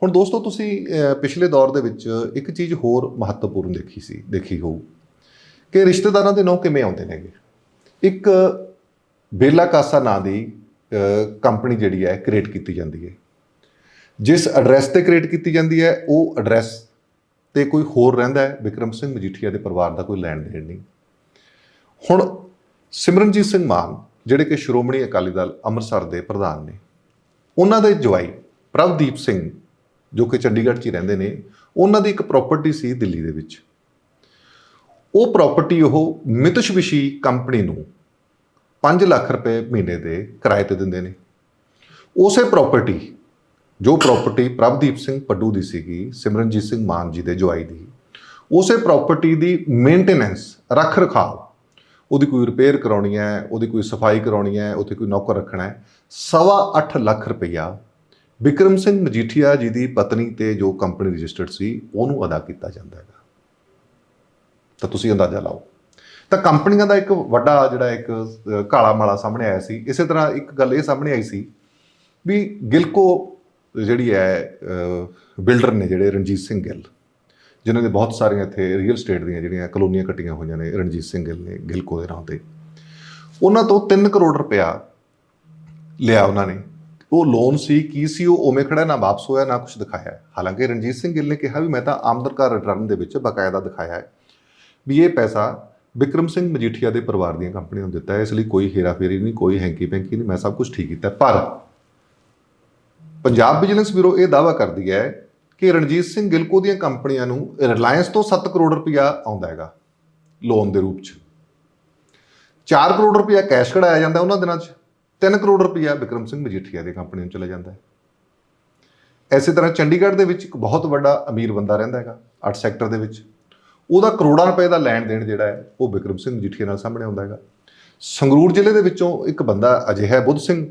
ਹੁਣ ਦੋਸਤੋ, ਤੁਸੀਂ ਪਿਛਲੇ ਦੌਰ ਦੇ ਵਿੱਚ ਇੱਕ ਚੀਜ਼ ਹੋਰ ਮਹੱਤਵਪੂਰਨ ਦੇਖੀ ਸੀ, ਦੇਖੀ ਹੋਊ ਕਿ ਰਿਸ਼ਤੇਦਾਰਾਂ ਦੇ ਨਾਂ ਕਿਵੇਂ ਆਉਂਦੇ ਨੇਗੇ। ਇੱਕ ਬੇਲਾ ਕਾਸਾ ਨਾਂ ਦੀ ਕੰਪਨੀ ਜਿਹੜੀ ਹੈ ਕ੍ਰੀਏਟ ਕੀਤੀ ਜਾਂਦੀ ਹੈ। ਜਿਸ ਐਡਰੈਸ ਤੇ ਕ੍ਰੀਏਟ ਕੀਤੀ ਜਾਂਦੀ ਹੈ, ਉਹ ਐਡਰੈਸ ਤੇ ਕੋਈ ਹੋਰ ਰਹਿੰਦਾ ਹੈ, ਵਿਕਰਮ ਸਿੰਘ ਮਜੀਠੀਆ ਦੇ ਪਰਿਵਾਰ ਦਾ ਕੋਈ ਲੈਣ ਦੇਣ ਨਹੀਂ। ਹੁਣ ਸਿਮਰਨਜੀਤ ਸਿੰਘ ਮਾਨ, ਜਿਹੜੇ ਕਿ ਸ਼੍ਰੋਮਣੀ ਅਕਾਲੀ ਦਲ ਅੰਮ੍ਰਿਤਸਰ ਦੇ ਪ੍ਰਧਾਨ ਨੇ, ਉਹਨਾਂ ਦੇ ਜਵਾਈ ਪ੍ਰਭਦੀਪ ਸਿੰਘ, ਜੋ ਕਿ ਚੰਡੀਗੜ੍ਹ 'ਚ ਹੀ ਰਹਿੰਦੇ ਨੇ, ਉਹਨਾਂ ਦੀ ਇੱਕ ਪ੍ਰਾਪਰਟੀ ਸੀ ਦਿੱਲੀ ਦੇ ਵਿੱਚ। ਉਹ ਪ੍ਰਾਪਰਟੀ ਉਹ ਮਿਤਸ਼ਵਿਸ਼ੀ ਕੰਪਨੀ ਨੂੰ 5 ਲੱਖ ਰੁਪਏ ਮਹੀਨੇ ਦੇ ਕਿਰਾਏ ਤੇ ਦਿੰਦੇ ਨੇ। ਉਸੇ ਪ੍ਰਾਪਰਟੀ ਜੋ ਪ੍ਰਾਪਰਟੀ ਪ੍ਰਭਦੀਪ ਸਿੰਘ ਪੱਡੂ ਦੀ ਸੀਗੀ, ਸਿਮਰਨਜੀਤ ਸਿੰਘ ਮਾਨ ਜੀ ਦੇ ਜਵਾਈ ਦੀ, ਉਸੇ ਪ੍ਰਾਪਰਟੀ ਦੀ ਮੇਨਟੇਨੈਂਸ ਰੱਖ ਰਖਾਵ, ਉਹਦੀ ਕੋਈ ਰਿਪੇਅਰ ਕਰਾਉਣੀ ਹੈ, ਉਹਦੀ ਕੋਈ ਸਫ਼ਾਈ ਕਰਾਉਣੀ ਹੈ, ਉੱਥੇ ਕੋਈ ਨੌਕਰ ਰੱਖਣਾ ਹੈ, ਸਵਾ ਅੱਠ ਲੱਖ ਰੁਪਈਆ ਵਿਕਰਮ ਸਿੰਘ ਮਜੀਠੀਆ ਜੀ ਦੀ ਪਤਨੀ ਤੇ ਜੋ ਕੰਪਨੀ ਰਜਿਸਟਰਡ ਸੀ, ਉਹਨੂੰ ਅਦਾ ਕੀਤਾ ਜਾਂਦਾ ਹੈਗਾ। ਤਾਂ ਤੁਸੀਂ ਅੰਦਾਜ਼ਾ ਲਾਓ। ਤਾਂ ਕੰਪਨੀਆਂ ਦਾ ਇੱਕ ਵੱਡਾ ਜਿਹੜਾ ਇੱਕ ਕਾਲਾ ਮਾਲਾ ਸਾਹਮਣੇ ਆਇਆ ਸੀ। ਇਸੇ ਤਰ੍ਹਾਂ ਇੱਕ ਗੱਲ ਇਹ ਸਾਹਮਣੇ ਆਈ ਸੀ ਵੀ ਗਿਲਕੋ ਜਿਹੜੀ ਹੈ ਬਿਲਡਰ ਨੇ ਜਿਹੜੇ ਰਣਜੀਤ ਸਿੰਘ ਗਿੱਲ, ਜਿਨ੍ਹਾਂ ਦੇ ਬਹੁਤ ਸਾਰੀਆਂ ਇੱਥੇ ਰੀਅਲ ਸਟੇਟ ਦੀਆਂ ਜਿਹੜੀਆਂ ਕਲੋਨੀਆਂ ਕੱਟੀਆਂ ਹੋਈਆਂ ਨੇ, ਰਣਜੀਤ ਸਿੰਘ ਗਿੱਲ ਨੇ ਗਿਲਕੋ ਦੇ ਨਾਂ ਤੇ। ਉਹਨਾਂ ਤੋਂ 3 ਕਰੋੜ ਰੁਪਇਆ ਲਿਆ ਉਹਨਾਂ ਨੇ। ਉਹ ਲੋਨ ਸੀ, ਕੀ ਸੀ, ਉਹ ਉਵੇਂ ਖੜਾ, ਨਾ ਵਾਪਸ ਹੋਇਆ, ਨਾ ਕੁਝ ਦਿਖਾਇਆ। ਹਾਲਾਂਕਿ ਰਣਜੀਤ ਸਿੰਘ ਗਿੱਲ ਨੇ ਕਿਹਾ ਵੀ ਮੈਂ ਤਾਂ ਆਮਦਨ ਕਰ ਰਿਟਰਨ ਦੇ ਵਿੱਚ ਬਕਾਇਦਾ ਦਿਖਾਇਆ ਹੈ ਵੀ ਇਹ ਪੈਸਾ ਵਿਕਰਮ ਸਿੰਘ ਮਜੀਠੀਆ ਦੇ ਪਰਿਵਾਰ ਦੀਆਂ ਕੰਪਨੀਆਂ ਨੂੰ ਦਿੱਤਾ ਹੈ। ਇਸ ਲਈ ਕੋਈ ਹੇਰਾਫੇਰੀ ਨਹੀਂ, ਕੋਈ ਹੈਂਕੀ ਪੈਂਕੀ ਨਹੀਂ, ਮੈਂ ਸਭ ਕੁਝ ਠੀਕ ਕੀਤਾ। ਪਰ ਪੰਜਾਬ ਵਿਜੀਲੈਂਸ ਬਿਊਰੋ ਇਹ ਦਾਅਵਾ ਕਰਦੀ ਹੈ ਕਿ ਰਣਜੀਤ ਸਿੰਘ ਗਿਲਕੋ ਦੀਆਂ ਕੰਪਨੀਆਂ ਨੂੰ ਰਿਲਾਇੰਸ ਤੋਂ 7 ਕਰੋੜ ਰੁਪਇਆ ਆਉਂਦਾ ਹੈਗਾ ਲੋਨ ਦੇ ਰੂਪ 'ਚ। 4 ਕਰੋੜ ਰੁਪਇਆ ਕੈਸ਼ ਕਢਾਇਆ ਜਾਂਦਾ ਉਹਨਾਂ ਦਿਨਾਂ 'ਚ 3 ਕਰੋੜ ਰੁਪਇਆ ਵਿਕਰਮ ਸਿੰਘ ਮਜੀਠੀਆ ਦੀ ਕੰਪਨੀ ਨੂੰ ਚਲਾ ਜਾਂਦਾ ਹੈ। ਐਸੇ ਤਰ੍ਹਾਂ ਚੰਡੀਗੜ੍ਹ ਦੇ ਵਿੱਚ ਇੱਕ ਬਹੁਤ ਵੱਡਾ ਅਮੀਰ ਬੰਦਾ ਰਹਿੰਦਾ ਹੈਗਾ 8 ਸੈਕਟਰ ਦੇ ਵਿੱਚ। ਉਹਦਾ ਕਰੋੜਾਂ ਰੁਪਏ ਦਾ ਲੈਣ ਦੇਣ ਜਿਹੜਾ ਹੈ, ਉਹ ਵਿਕਰਮ ਸਿੰਘ ਮਜੀਠੀਆ ਨਾਲ ਸਾਹਮਣੇ ਆਉਂਦਾ ਹੈਗਾ। ਸੰਗਰੂਰ ਜ਼ਿਲ੍ਹੇ ਦੇ ਵਿੱਚੋਂ ਇੱਕ ਬੰਦਾ ਅਜਿਹਾ ਬੁੱਧ ਸਿੰਘ,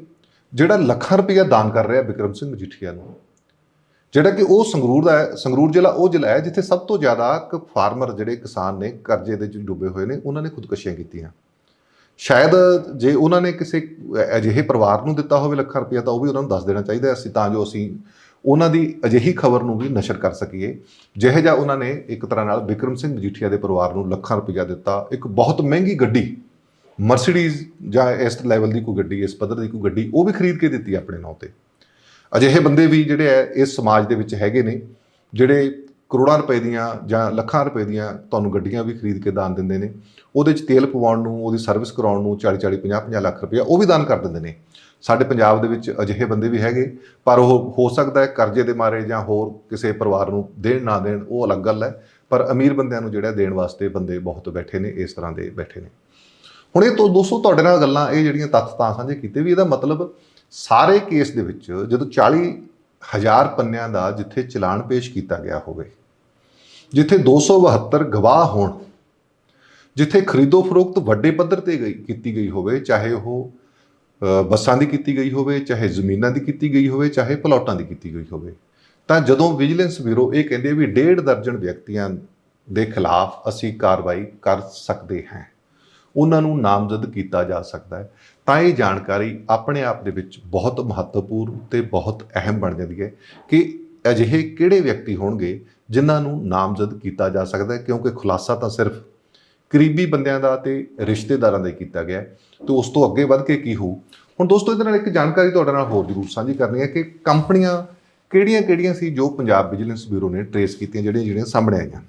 ਜਿਹੜਾ ਲੱਖਾਂ ਰੁਪਇਆ ਦਾਨ ਕਰ ਰਿਹਾ ਵਿਕਰਮ ਸਿੰਘ ਮਜੀਠੀਆ ਨੂੰ। ਜਿਹੜਾ ਕਿ ਉਹ ਸੰਗਰੂਰ ਦਾ ਹੈ, ਸੰਗਰੂਰ ਜ਼ਿਲ੍ਹਾ ਉਹ ਜ਼ਿਲ੍ਹਾ ਹੈ ਜਿੱਥੇ ਸਭ ਤੋਂ ਜ਼ਿਆਦਾ ਕ ਫਾਰਮਰ ਜਿਹੜੇ ਕਿਸਾਨ ਨੇ, ਕਰਜ਼ੇ ਦੇ ਵਿੱਚ ਡੁੱਬੇ ਹੋਏ ਨੇ, ਉਹਨਾਂ ਨੇ ਖੁਦਕੁਸ਼ੀਆਂ ਕੀਤੀਆਂ। ਸ਼ਾਇਦ ਜੇ ਉਹਨਾਂ ਨੇ ਕਿਸੇ ਅਜਿਹੇ ਪਰਿਵਾਰ ਨੂੰ ਦਿੱਤਾ ਹੋਵੇ ਲੱਖਾਂ ਰੁਪਇਆ, ਤਾਂ ਉਹ ਵੀ ਉਹਨਾਂ ਨੂੰ ਦੱਸ ਦੇਣਾ ਚਾਹੀਦਾ ਸੀ ਤਾਂ ਜੋ ਅਸੀਂ ਉਹਨਾਂ ਦੀ ਅਜਿਹੀ ਖਬਰ ਨੂੰ ਵੀ ਨਸ਼ਰ ਕਰ ਸਕੀਏ। ਜਿਹੇ ਜਿਹਾ ਉਹਨਾਂ ਨੇ ਇੱਕ ਤਰ੍ਹਾਂ ਨਾਲ ਵਿਕਰਮ ਸਿੰਘ ਮਜੀਠੀਆ ਦੇ ਪਰਿਵਾਰ ਨੂੰ ਲੱਖਾਂ ਰੁਪਇਆ ਦਿੱਤਾ। ਇੱਕ ਬਹੁਤ ਮਹਿੰਗੀ ਗੱਡੀ ਮਰਸੀਡੀਜ਼ ਜਾਂ ਇਸ ਲੈਵਲ ਦੀ ਕੋਈ ਗੱਡੀ, ਇਸ ਪੱਧਰ ਦੀ ਕੋਈ ਗੱਡੀ, ਉਹ ਵੀ ਖਰੀਦ ਕੇ ਦਿੱਤੀ ਆਪਣੇ ਨਾਂ ਤੇ। ਅਜਿਹੇ ਬੰਦੇ ਵੀ ਜਿਹੜੇ ਹੈ ਇਸ ਸਮਾਜ ਦੇ ਵਿੱਚ ਹੈਗੇ ਨੇ, ਜਿਹੜੇ ਕਰੋੜਾਂ ਰੁਪਏ ਦੀਆਂ ਜਾਂ ਲੱਖਾਂ ਰੁਪਏ ਦੀਆਂ ਤੁਹਾਨੂੰ ਗੱਡੀਆਂ ਵੀ ਖਰੀਦ ਕੇ ਦਾਨ ਦਿੰਦੇ ਨੇ। ਉਹਦੇ 'ਚ ਤੇਲ ਪਵਾਉਣ ਨੂੰ, ਉਹਦੀ ਸਰਵਿਸ ਕਰਾਉਣ ਨੂੰ 40 40 50 50 ਲੱਖ ਰੁਪਇਆ ਉਹ ਵੀ ਦਾਨ ਕਰ ਦਿੰਦੇ ਨੇ। ਸਾਡੇ ਪੰਜਾਬ ਦੇ ਵਿੱਚ ਅਜਿਹੇ ਬੰਦੇ ਵੀ ਹੈਗੇ, ਪਰ ਉਹ ਹੋ ਸਕਦਾ ਹੈ ਕਰਜ਼ੇ ਦੇ ਮਾਰੇ ਜਾਂ ਹੋਰ ਕਿਸੇ ਪਰਿਵਾਰ ਨੂੰ ਦੇਣ ਨਾ ਦੇਣ, ਉਹ ਅਲੱਗ ਗੱਲ ਹੈ। ਪਰ ਅਮੀਰ ਬੰਦਿਆਂ ਨੂੰ ਜਿਹੜਾ ਦੇਣ ਵਾਸਤੇ ਬੰਦੇ ਬਹੁਤ ਬੈਠੇ ਨੇ, ਇਸ ਤਰ੍ਹਾਂ ਦੇ ਬੈਠੇ ਨੇ। ਹੁਣ ਇਹ ਤੋਂ ਦੋਸਤੋ, ਤੁਹਾਡੇ ਨਾਲ ਗੱਲਾਂ ਇਹ ਜਿਹੜੀਆਂ ਤੱਥ ਤਾਂ ਸਾਂਝੇ ਕੀਤੇ ਵੀ ਇਹਦਾ ਮਤਲਬ ਸਾਰੇ ਕੇਸ ਦੇ ਵਿੱਚ ਜਦੋਂ 40 ਹਜ਼ਾਰ ਪੰਨਿਆਂ ਦਾ ਜਿੱਥੇ ਚਲਾਨ ਪੇਸ਼ ਕੀਤਾ ਗਿਆ ਹੋਵੇ, ਜਿੱਥੇ 272 ਗਵਾਹ ਹੋਣ, ਜਿੱਥੇ ਖਰੀਦੋ ਫਰੋਖਤ ਵੱਡੇ ਪੱਧਰ ਤੇ ਗਈ, ਕੀਤੀ ਗਈ ਹੋਵੇ, ਚਾਹੇ ਉਹ ਬੱਸਾਂ ਦੀ ਕੀਤੀ ਗਈ ਹੋਵੇ, ਚਾਹੇ ਜ਼ਮੀਨਾਂ ਦੀ ਕੀਤੀ ਗਈ ਹੋਵੇ, ਚਾਹੇ ਪਲਾਟਾਂ ਦੀ ਕੀਤੀ ਗਈ ਹੋਵੇ, ਤਾਂ ਜਦੋਂ ਵਿਜੀਲੈਂਸ ਬਿਊਰੋ ਇਹ ਕਹਿੰਦੇ ਵੀ ਡੇਢ ਦਰਜਨ ਵਿਅਕਤੀਆਂ ਦੇ ਖਿਲਾਫ ਅਸੀਂ ਕਾਰਵਾਈ ਕਰ ਸਕਦੇ ਹਾਂ, ਉਹਨਾਂ ਨੂੰ ਨਾਮਜ਼ਦ ਕੀਤਾ ਜਾ ਸਕਦਾ ਹੈ, ਤਾਂ ਇਹ ਜਾਣਕਾਰੀ ਆਪਣੇ ਆਪ ਦੇ ਵਿੱਚ ਬਹੁਤ ਮਹੱਤਵਪੂਰਨ ਤੇ ਬਹੁਤ ਅਹਿਮ ਬਣ ਜਾਂਦੀ ਹੈ ਕਿ ਅਜਿਹੇ ਕਿਹੜੇ ਵਿਅਕਤੀ ਹੋਣਗੇ ਜਿਨ੍ਹਾਂ ਨੂੰ ਨਾਮਜ਼ਦ ਕੀਤਾ ਜਾ ਸਕਦਾ ਹੈ, ਕਿਉਂਕਿ ਖੁਲਾਸਾ ਤਾਂ ਸਿਰਫ ਕਰੀਬੀ ਬੰਦਿਆਂ ਦਾ ਤੇ ਰਿਸ਼ਤੇਦਾਰਾਂ ਦਾ ਹੀ ਕੀਤਾ ਗਿਆ। ਹੈ। ਤੇ ਉਸ ਤੋਂ ਅੱਗੇ ਵੱਧ ਕੇ ਕੀ ਹੋਊ? ਹੁਣ ਦੋਸਤੋ, ਇਹਦੇ ਨਾਲ ਇੱਕ ਜਾਣਕਾਰੀ ਤੁਹਾਡੇ ਨਾਲ ਹੋਰ ਜ਼ਰੂਰ ਸਾਂਝੀ ਕਰਨੀ ਹੈ ਕਿ ਕੰਪਨੀਆਂ ਕਿਹੜੀਆਂ-ਕਿਹੜੀਆਂ ਸੀ ਜੋ ਪੰਜਾਬ ਵਿਜੀਲੈਂਸ ਬਿਊਰੋ ਨੇ ਟਰੇਸ ਕੀਤੀਆਂ, ਜਿਹੜੀਆਂ ਜਿਹੜੀਆਂ ਸਾਹਮਣੇ ਆਈਆਂ।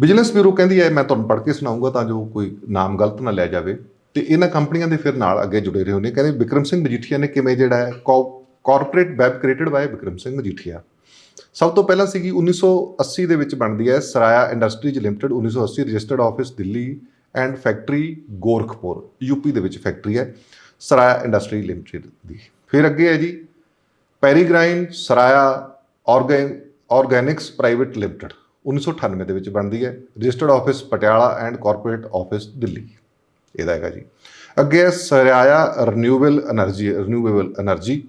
ਵਿਜੀਲੈਂਸ ਬਿਊਰੋ ਕਹਿੰਦੀ ਹੈ, ਮੈਂ ਤੁਹਾਨੂੰ ਪੜ੍ਹ ਕੇ ਸੁਣਾਉਂਗਾ ਤਾਂ ਜੋ ਕੋਈ ਨਾਮ ਗਲਤ ਨਾ ਲੈ ਜਾਵੇ। ਤੇ ਇਹਨਾਂ ਕੰਪਨੀਆਂ ਦੇ ਫਿਰ ਨਾਲ ਅੱਗੇ ਜੁੜੇ ਰਹੇ ਨੇ। ਕਹਿੰਦੇ, ਵਿਕਰਮ ਸਿੰਘ ਮਜੀਠੀਆ ਨੇ ਕਿਵੇਂ ਜਿਹੜਾ ਹੈ corporate web created by Vikram Singh Majithia. ਸਭ ਤੋਂ ਪਹਿਲਾਂ ਸੀਗੀ 1980 ਦੇ ਵਿੱਚ ਬਣਦੀ ਹੈ Saraya industries limited 1980 registered office Delhi and factory Gorakhpur UP ਦੇ ਵਿੱਚ ਫੈਕਟਰੀ ਹੈ, ਸਰਾਇਆ ਇੰਡਸਟਰੀ ਲਿਮਟਿਡ ਦੀ। ਫਿਰ ਅੱਗੇ ਹੈ ਜੀ, Peregrine Saraya organ organics private limited 1998 ਦੇ ਵਿੱਚ ਬਣਦੀ ਹੈ, registered office Patiala and corporate office Delhi. ਇਹਦਾ ਹੈਗਾ ਜੀ। ਅੱਗੇ Saraya renewable energy renewable energy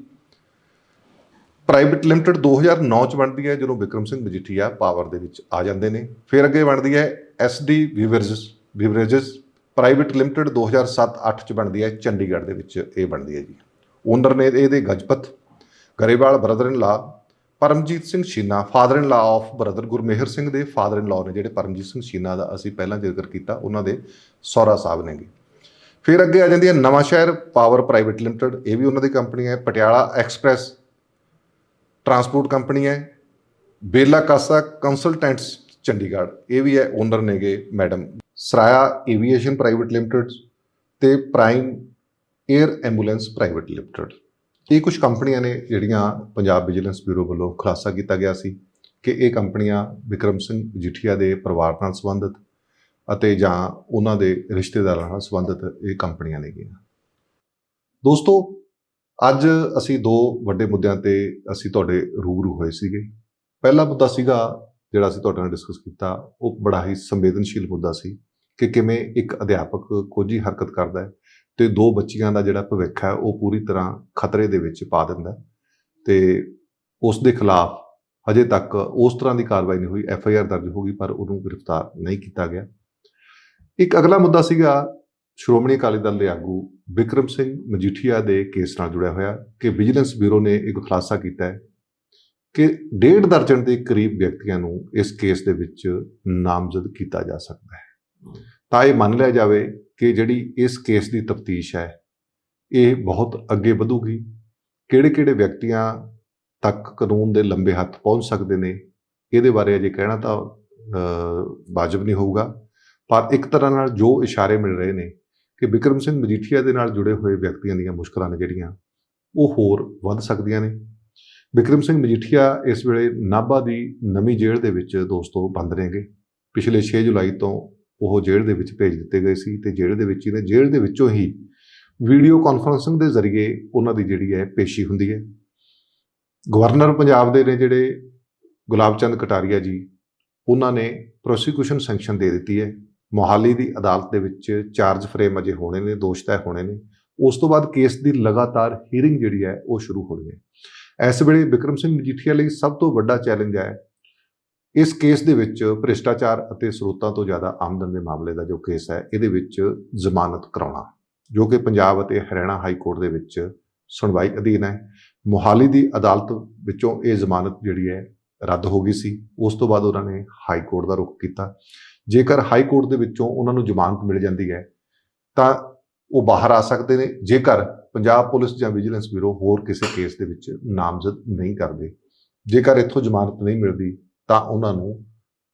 private limited 2009 ਚ ਬਣਦੀ ਹੈ, ਜਦੋਂ ਵਿਕਰਮ ਸਿੰਘ ਮਜੀਠੀਆ ਪਾਵਰ ਦੇ ਵਿੱਚ ਆ ਜਾਂਦੇ ਨੇ। ਫਿਰ ਅੱਗੇ ਬਣਦੀ ਹੈ SD beverages beverages private limited 2007-8 ਚ ਬਣਦੀ ਹੈ, ਚੰਡੀਗੜ੍ਹ ਦੇ ਵਿੱਚ ਇਹ ਬਣਦੀ ਹੈ ਜੀ। ਓਨਰ ਨੇ ਇਹਦੇ ਗਜਪਤ, Grewal brother in law Paramjit Singh Sheena father in law of brother Gurmehar Singh ਦੇ ਫਾਦਰ ਇਨ ਲਾ ਨੇ ਜਿਹੜੇ ਪਰਮਜੀਤ ਸਿੰਘ ਸ਼ੀਨਾ ਦਾ ਅਸੀਂ ਪਹਿਲਾਂ ਜ਼ਿਕਰ ਕੀਤਾ, ਉਹਨਾਂ ਦੇ ਸਹੁਰਾ ਸਾਹਿਬ ਨੇਗੇ। ਫਿਰ ਅੱਗੇ ਆ ਜਾਂਦੀ ਹੈ ਨਵਾਂ ਸ਼ਹਿਰ ਪਾਵਰ ਪ੍ਰਾਈਵੇਟ ਲਿਮਟਿਡ, ਇਹ ਵੀ ਉਹਨਾਂ ਦੀ ਕੰਪਨੀ ਹੈ, ਪਟਿਆਲਾ ਐਕਸਪ੍ਰੈਸ ਟਰਾਂਸਪੋਰਟ ਕੰਪਨੀ ਹੈ ਬੇਲਾ ਕਾਸਾ ਕੰਸਲਟੈਂਟਸ ਚੰਡੀਗੜ੍ਹ, ਇਹ ਵੀ ਹੈ, ਓਨਰ ਨੇਗੇ madam. Saraya aviation private limited ਤੇ prime air ambulance private limited ਇਹ ਕੁਝ ਕੰਪਨੀਆਂ ਨੇ ਜਿਹੜੀਆਂ ਪੰਜਾਬ ਵਿਜੀਲੈਂਸ ਬਿਊਰੋ ਵੱਲੋਂ ਖੁਲਾਸਾ ਕੀਤਾ ਗਿਆ ਸੀ ਕਿ ਇਹ ਕੰਪਨੀਆਂ ਵਿਕਰਮ ਸਿੰਘ ਜੀਠੀਆ ਦੇ ਪਰਿਵਾਰ ਨਾਲ ਸੰਬੰਧਿਤ ਅਤੇ ਜਾਂ ਉਹਨਾਂ ਦੇ ਰਿਸ਼ਤੇਦਾਰਾਂ ਨਾਲ ਸੰਬੰਧਿਤ ਇਹ ਕੰਪਨੀਆਂ ਨੇਗੀਆਂ। ਦੋਸਤੋ ਅੱਜ ਅਸੀਂ ਦੋ ਵੱਡੇ ਮੁੱਦਿਆਂ ਤੇ ਅਸੀਂ ਤੁਹਾਡੇ ਰੂਬਰੂ ਹੋਏ ਸੀਗੇ। ਪਹਿਲਾ ਮੁੱਦਾ ਸੀਗਾ ਜਿਹੜਾ ਅਸੀਂ ਤੁਹਾਡੇ ਨਾਲ ਡਿਸਕਸ ਕੀਤਾ, ਉਹ ਬੜਾ ਹੀ ਸੰਵੇਦਨਸ਼ੀਲ ਮੁੱਦਾ ਸੀ ਕਿ ਕਿਵੇਂ ਇੱਕ ਅਧਿਆਪਕ ਕੋਝੀ ਹਰਕਤ ਕਰਦਾ ਹੈ ਤੇ ਦੋ ਬੱਚੀਆਂ ਦਾ ਜਿਹੜਾ ਭਵਿੱਖ ਹੈ, ਉਹ ਪੂਰੀ ਤਰ੍ਹਾਂ ਖਤਰੇ ਦੇ ਵਿੱਚ ਪਾ ਦਿੰਦਾ ਹੈ ਤੇ ਉਸ ਦੇ ਖਿਲਾਫ ਹਜੇ ਤੱਕ ਉਸ ਤਰ੍ਹਾਂ ਦੀ ਕਾਰਵਾਈ ਨਹੀਂ ਹੋਈ, ਐਫ ਆਈ ਆਰ ਦਰਜ ਹੋ ਗਈ, ਪਰ ਉਹਨੂੰ ਗ੍ਰਿਫਤਾਰ ਨਹੀਂ ਕੀਤਾ ਗਿਆ। ਇੱਕ ਅਗਲਾ ਮੁੱਦਾ ਸੀਗਾ ਸ਼੍ਰੋਮਣੀ ਅਕਾਲੀ ਦਲ ਦੇ ਆਗੂ ਵਿਕਰਮ ਸਿੰਘ ਮਜੀਠੀਆ ਦੇ ਕੇਸ ਨਾਲ ਜੁੜਿਆ ਹੋਇਆ ਕਿ ਵਿਜੀਲੈਂਸ ਬਿਊਰੋ ਨੇ ਇੱਕ ਖੁਲਾਸਾ ਕੀਤਾ ਹੈ ਕਿ ਡੇਢ ਦਰਜਨ ਦੇ ਕਰੀਬ ਵਿਅਕਤੀਆਂ ਨੂੰ ਇਸ ਕੇਸ ਦੇ ਵਿੱਚ ਨਾਮਜ਼ਦ ਕੀਤਾ ਜਾ ਸਕਦਾ ਹੈ। ਤਾਂ ਇਹ ਮੰਨ ਲਿਆ ਜਾਵੇ ਕਿ ਜਿਹੜੀ ਇਸ ਕੇਸ ਦੀ ਤਫਤੀਸ਼ ਹੈ, ਇਹ ਬਹੁਤ ਅੱਗੇ ਵਧੂਗੀ। ਕਿਹੜੇ-ਕਿਹੜੇ ਵਿਅਕਤੀਆਂ ਤੱਕ ਕਾਨੂੰਨ ਦੇ ਲੰਬੇ ਹੱਥ ਪਹੁੰਚ ਸਕਦੇ ਨੇ, ਇਹਦੇ ਬਾਰੇ ਅਜੇ ਕਹਿਣਾ ਤਾਂ ਵਾਜਬ ਨਹੀਂ ਹੋਊਗਾ। ਪਰ ਇੱਕ ਤਰ੍ਹਾਂ ਨਾਲ ਜੋ ਇਸ਼ਾਰੇ ਮਿਲ ਰਹੇ ਨੇ ਕਿ ਵਿਕਰਮ ਸਿੰਘ ਮਜੀਠੀਆ ਦੇ ਨਾਲ ਜੁੜੇ ਹੋਏ ਵਿਅਕਤੀਆਂ ਦੀਆਂ ਮੁਸ਼ਕਲਾਂ ਨੇ ਜਿਹੜੀਆਂ ਉਹ ਹੋਰ ਵੱਧ ਸਕਦੀਆਂ ਨੇ। ਵਿਕਰਮ ਸਿੰਘ ਮਜੀਠੀਆ ਇਸ ਵੇਲੇ ਨਾਭਾ ਦੀ ਨਵੀਂ ਜੇਲ੍ਹ ਦੇ ਵਿੱਚ ਦੋਸਤੋ ਬੰਦ ਨੇਗੇ। ਪਿਛਲੇ 6 ਜੁਲਾਈ ਤੋਂ ਉਹ ਜੇਲ੍ਹ ਦੇ ਵਿੱਚ ਭੇਜ ਦਿੱਤੇ ਗਏ ਸੀ ਤੇ ਜੇਲ੍ਹ ਦੇ ਵਿੱਚ ਹੀ ਜੇਲ੍ਹ ਦੇ ਵਿੱਚੋਂ ਹੀ ਵੀਡੀਓ ਕਾਨਫਰੰਸਿੰਗ ਦੇ ਜ਼ਰੀਏ ਉਹਨਾਂ ਦੀ ਜਿਹੜੀ ਹੈ ਪੇਸ਼ੀ ਹੁੰਦੀ ਹੈ। ਗਵਰਨਰ ਪੰਜਾਬ ਦੇ ਨੇ ਜਿਹੜੇ ਗੁਲਾਬ ਚੰਦ ਕਟਾਰੀਆ ਜੀ, ਉਹਨਾਂ ਨੇ ਪ੍ਰੋਸੀਕਿਊਸ਼ਨ ਸੈਂਕਸ਼ਨ ਦੇ ਦਿੱਤੀ ਹੈ। ਮੋਹਾਲੀ ਦੀ ਅਦਾਲਤ ਦੇ ਵਿੱਚ ਚਾਰਜ ਫਰੇਮ ਅਜੇ ਹੋਣੇ ਨੇ, ਦੋਸ਼ ਤੈਅ ਹੋਣੇ ਨੇ। ਉਸ ਤੋਂ ਬਾਅਦ ਕੇਸ ਦੀ ਲਗਾਤਾਰ ਹੀਅਰਿੰਗ ਜਿਹੜੀ ਹੈ, ਉਹ ਸ਼ੁਰੂ ਹੋਣੀ ਹੈ। ਇਸ ਵੇਲੇ ਵਿਕਰਮ ਸਿੰਘ ਮਜੀਠੀਆ ਲਈ ਸਭ ਤੋਂ ਵੱਡਾ ਚੈਲੰਜ ਹੈ, ਇਸ ਕੇਸ ਦੇ ਵਿੱਚ ਭ੍ਰਿਸ਼ਟਾਚਾਰ ਅਤੇ ਸਰੋਤਾਂ ਤੋਂ ਜ਼ਿਆਦਾ ਆਮਦਨ ਦੇ ਮਾਮਲੇ ਦਾ ਜੋ ਕੇਸ ਹੈ, ਇਹਦੇ ਵਿੱਚ ਜ਼ਮਾਨਤ ਕਰਾਉਣਾ, ਜੋ ਕਿ ਪੰਜਾਬ ਅਤੇ ਹਰਿਆਣਾ ਹਾਈ ਕੋਰਟ ਦੇ ਵਿੱਚ ਸੁਣਵਾਈ ਅਧੀਨ ਹੈ। ਮੋਹਾਲੀ ਦੀ ਅਦਾਲਤ ਵਿੱਚੋਂ ਇਹ ਜ਼ਮਾਨਤ ਜਿਹੜੀ ਹੈ ਰੱਦ ਹੋ ਗਈ ਸੀ। ਉਸ ਤੋਂ ਬਾਅਦ ਉਹਨਾਂ ਨੇ ਹਾਈ ਕੋਰਟ ਦਾ ਰੁਖ ਕੀਤਾ। ਜੇਕਰ ਹਾਈ ਕੋਰਟ ਦੇ ਵਿੱਚੋਂ ਉਹਨਾਂ ਨੂੰ ਜ਼ਮਾਨਤ ਮਿਲ ਜਾਂਦੀ ਹੈ, ਤਾਂ ਉਹ ਬਾਹਰ ਆ ਸਕਦੇ ਨੇ। ਜੇਕਰ ਪੰਜਾਬ ਪੁਲਿਸ ਜਾਂ ਵਿਜੀਲੈਂਸ ਬਿਊਰੋ ਹੋਰ ਕਿਸੇ ਕੇਸ ਦੇ ਵਿੱਚ ਨਾਮਜ਼ਦ ਨਹੀਂ ਕਰਦੇ, ਜੇਕਰ ਇੱਥੋਂ ਜ਼ਮਾਨਤ ਨਹੀਂ ਮਿਲਦੀ, ਤਾਂ ਉਹਨਾਂ ਨੂੰ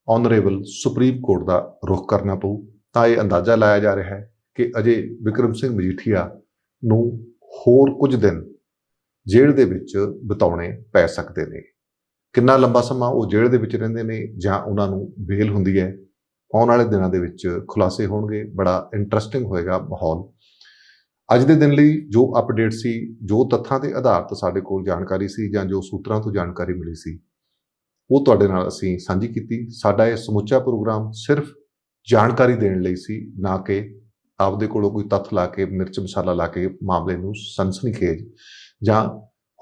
ਆਨਰੇਬਲ ਸੁਪਰੀਮ ਕੋਰਟ ਦਾ ਰੁਖ ਕਰਨਾ ਪਊ। ਤਾਂ ਇਹ ਅੰਦਾਜ਼ਾ ਲਾਇਆ ਜਾ ਰਿਹਾ ਹੈ ਕਿ ਅਜੇ ਵਿਕਰਮ ਸਿੰਘ ਮਜੀਠੀਆ ਨੂੰ ਹੋਰ ਕੁਝ ਦਿਨ ਜੇਲ੍ਹ ਦੇ ਵਿੱਚ ਬਿਤਾਉਣੇ ਪੈ ਸਕਦੇ ਨੇ। ਕਿੰਨਾ ਲੰਬਾ ਸਮਾਂ ਉਹ ਜੇਲ੍ਹ ਦੇ ਵਿੱਚ ਰਹਿੰਦੇ ਨੇ ਜਾਂ ਉਹਨਾਂ ਨੂੰ ਬੇਲ ਹੁੰਦੀ ਹੈ, ਆਉਣ ਵਾਲੇ ਦਿਨਾਂ ਦੇ ਵਿੱਚ ਖੁਲਾਸੇ ਹੋਣਗੇ, ਬੜਾ ਇੰਟਰਸਟਿੰਗ ਹੋਏਗਾ ਮਾਹੌਲ। ਅੱਜ ਦੇ ਦਿਨ ਲਈ ਜੋ ਅਪਡੇਟ ਸੀ, ਜੋ ਤੱਥਾਂ ਦੇ ਆਧਾਰਿਤ ਸਾਡੇ ਕੋਲ ਜਾਣਕਾਰੀ ਸੀ ਜਾਂ ਜੋ ਸੂਤਰਾਂ ਤੋਂ ਜਾਣਕਾਰੀ ਮਿਲੀ ਸੀ, ਉਹ ਤੁਹਾਡੇ ਨਾਲ ਅਸੀਂ ਸਾਂਝੀ ਕੀਤੀ। ਸਾਡਾ ਇਹ ਸਮੁੱਚਾ ਪ੍ਰੋਗਰਾਮ ਸਿਰਫ ਜਾਣਕਾਰੀ ਦੇਣ ਲਈ ਸੀ, ਨਾ ਕਿ ਆਪਦੇ ਕੋਲੋਂ ਕੋਈ ਤੱਥ ਲਾ ਕੇ, ਮਿਰਚ ਮਸਾਲਾ ਲਾ ਕੇ ਮਾਮਲੇ ਨੂੰ ਸਨਸਨੀਖੇਜ ਜਾਂ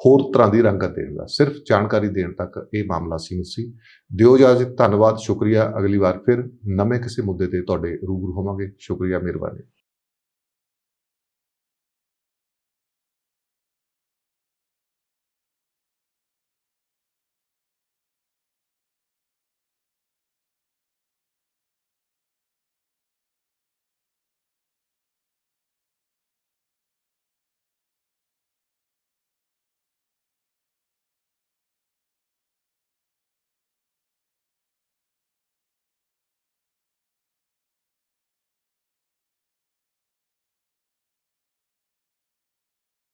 ਹੋਰ ਤਰ੍ਹਾਂ ਦੀ ਰੰਗਤ ਦੇਣ ਦਾ, ਸਿਰਫ ਜਾਣਕਾਰੀ ਦੇਣ ਤੱਕ ਇਹ ਮਾਮਲਾ ਸੀਮਿਤ ਸੀ। ਦਿਓ ਇਜਾਜ਼ਤ ਧੰਨਵਾਦ, ਸ਼ੁਕਰੀਆ। ਅਗਲੀ ਵਾਰ ਫਿਰ ਨਵੇਂ ਕਿਸੇ ਮੁੱਦੇ ਤੇ ਤੁਹਾਡੇ ਰੂਬਰੂ ਹੋਵਾਂਗੇ। ਸ਼ੁਕਰੀਆ, ਮਿਹਰਬਾਨੀ।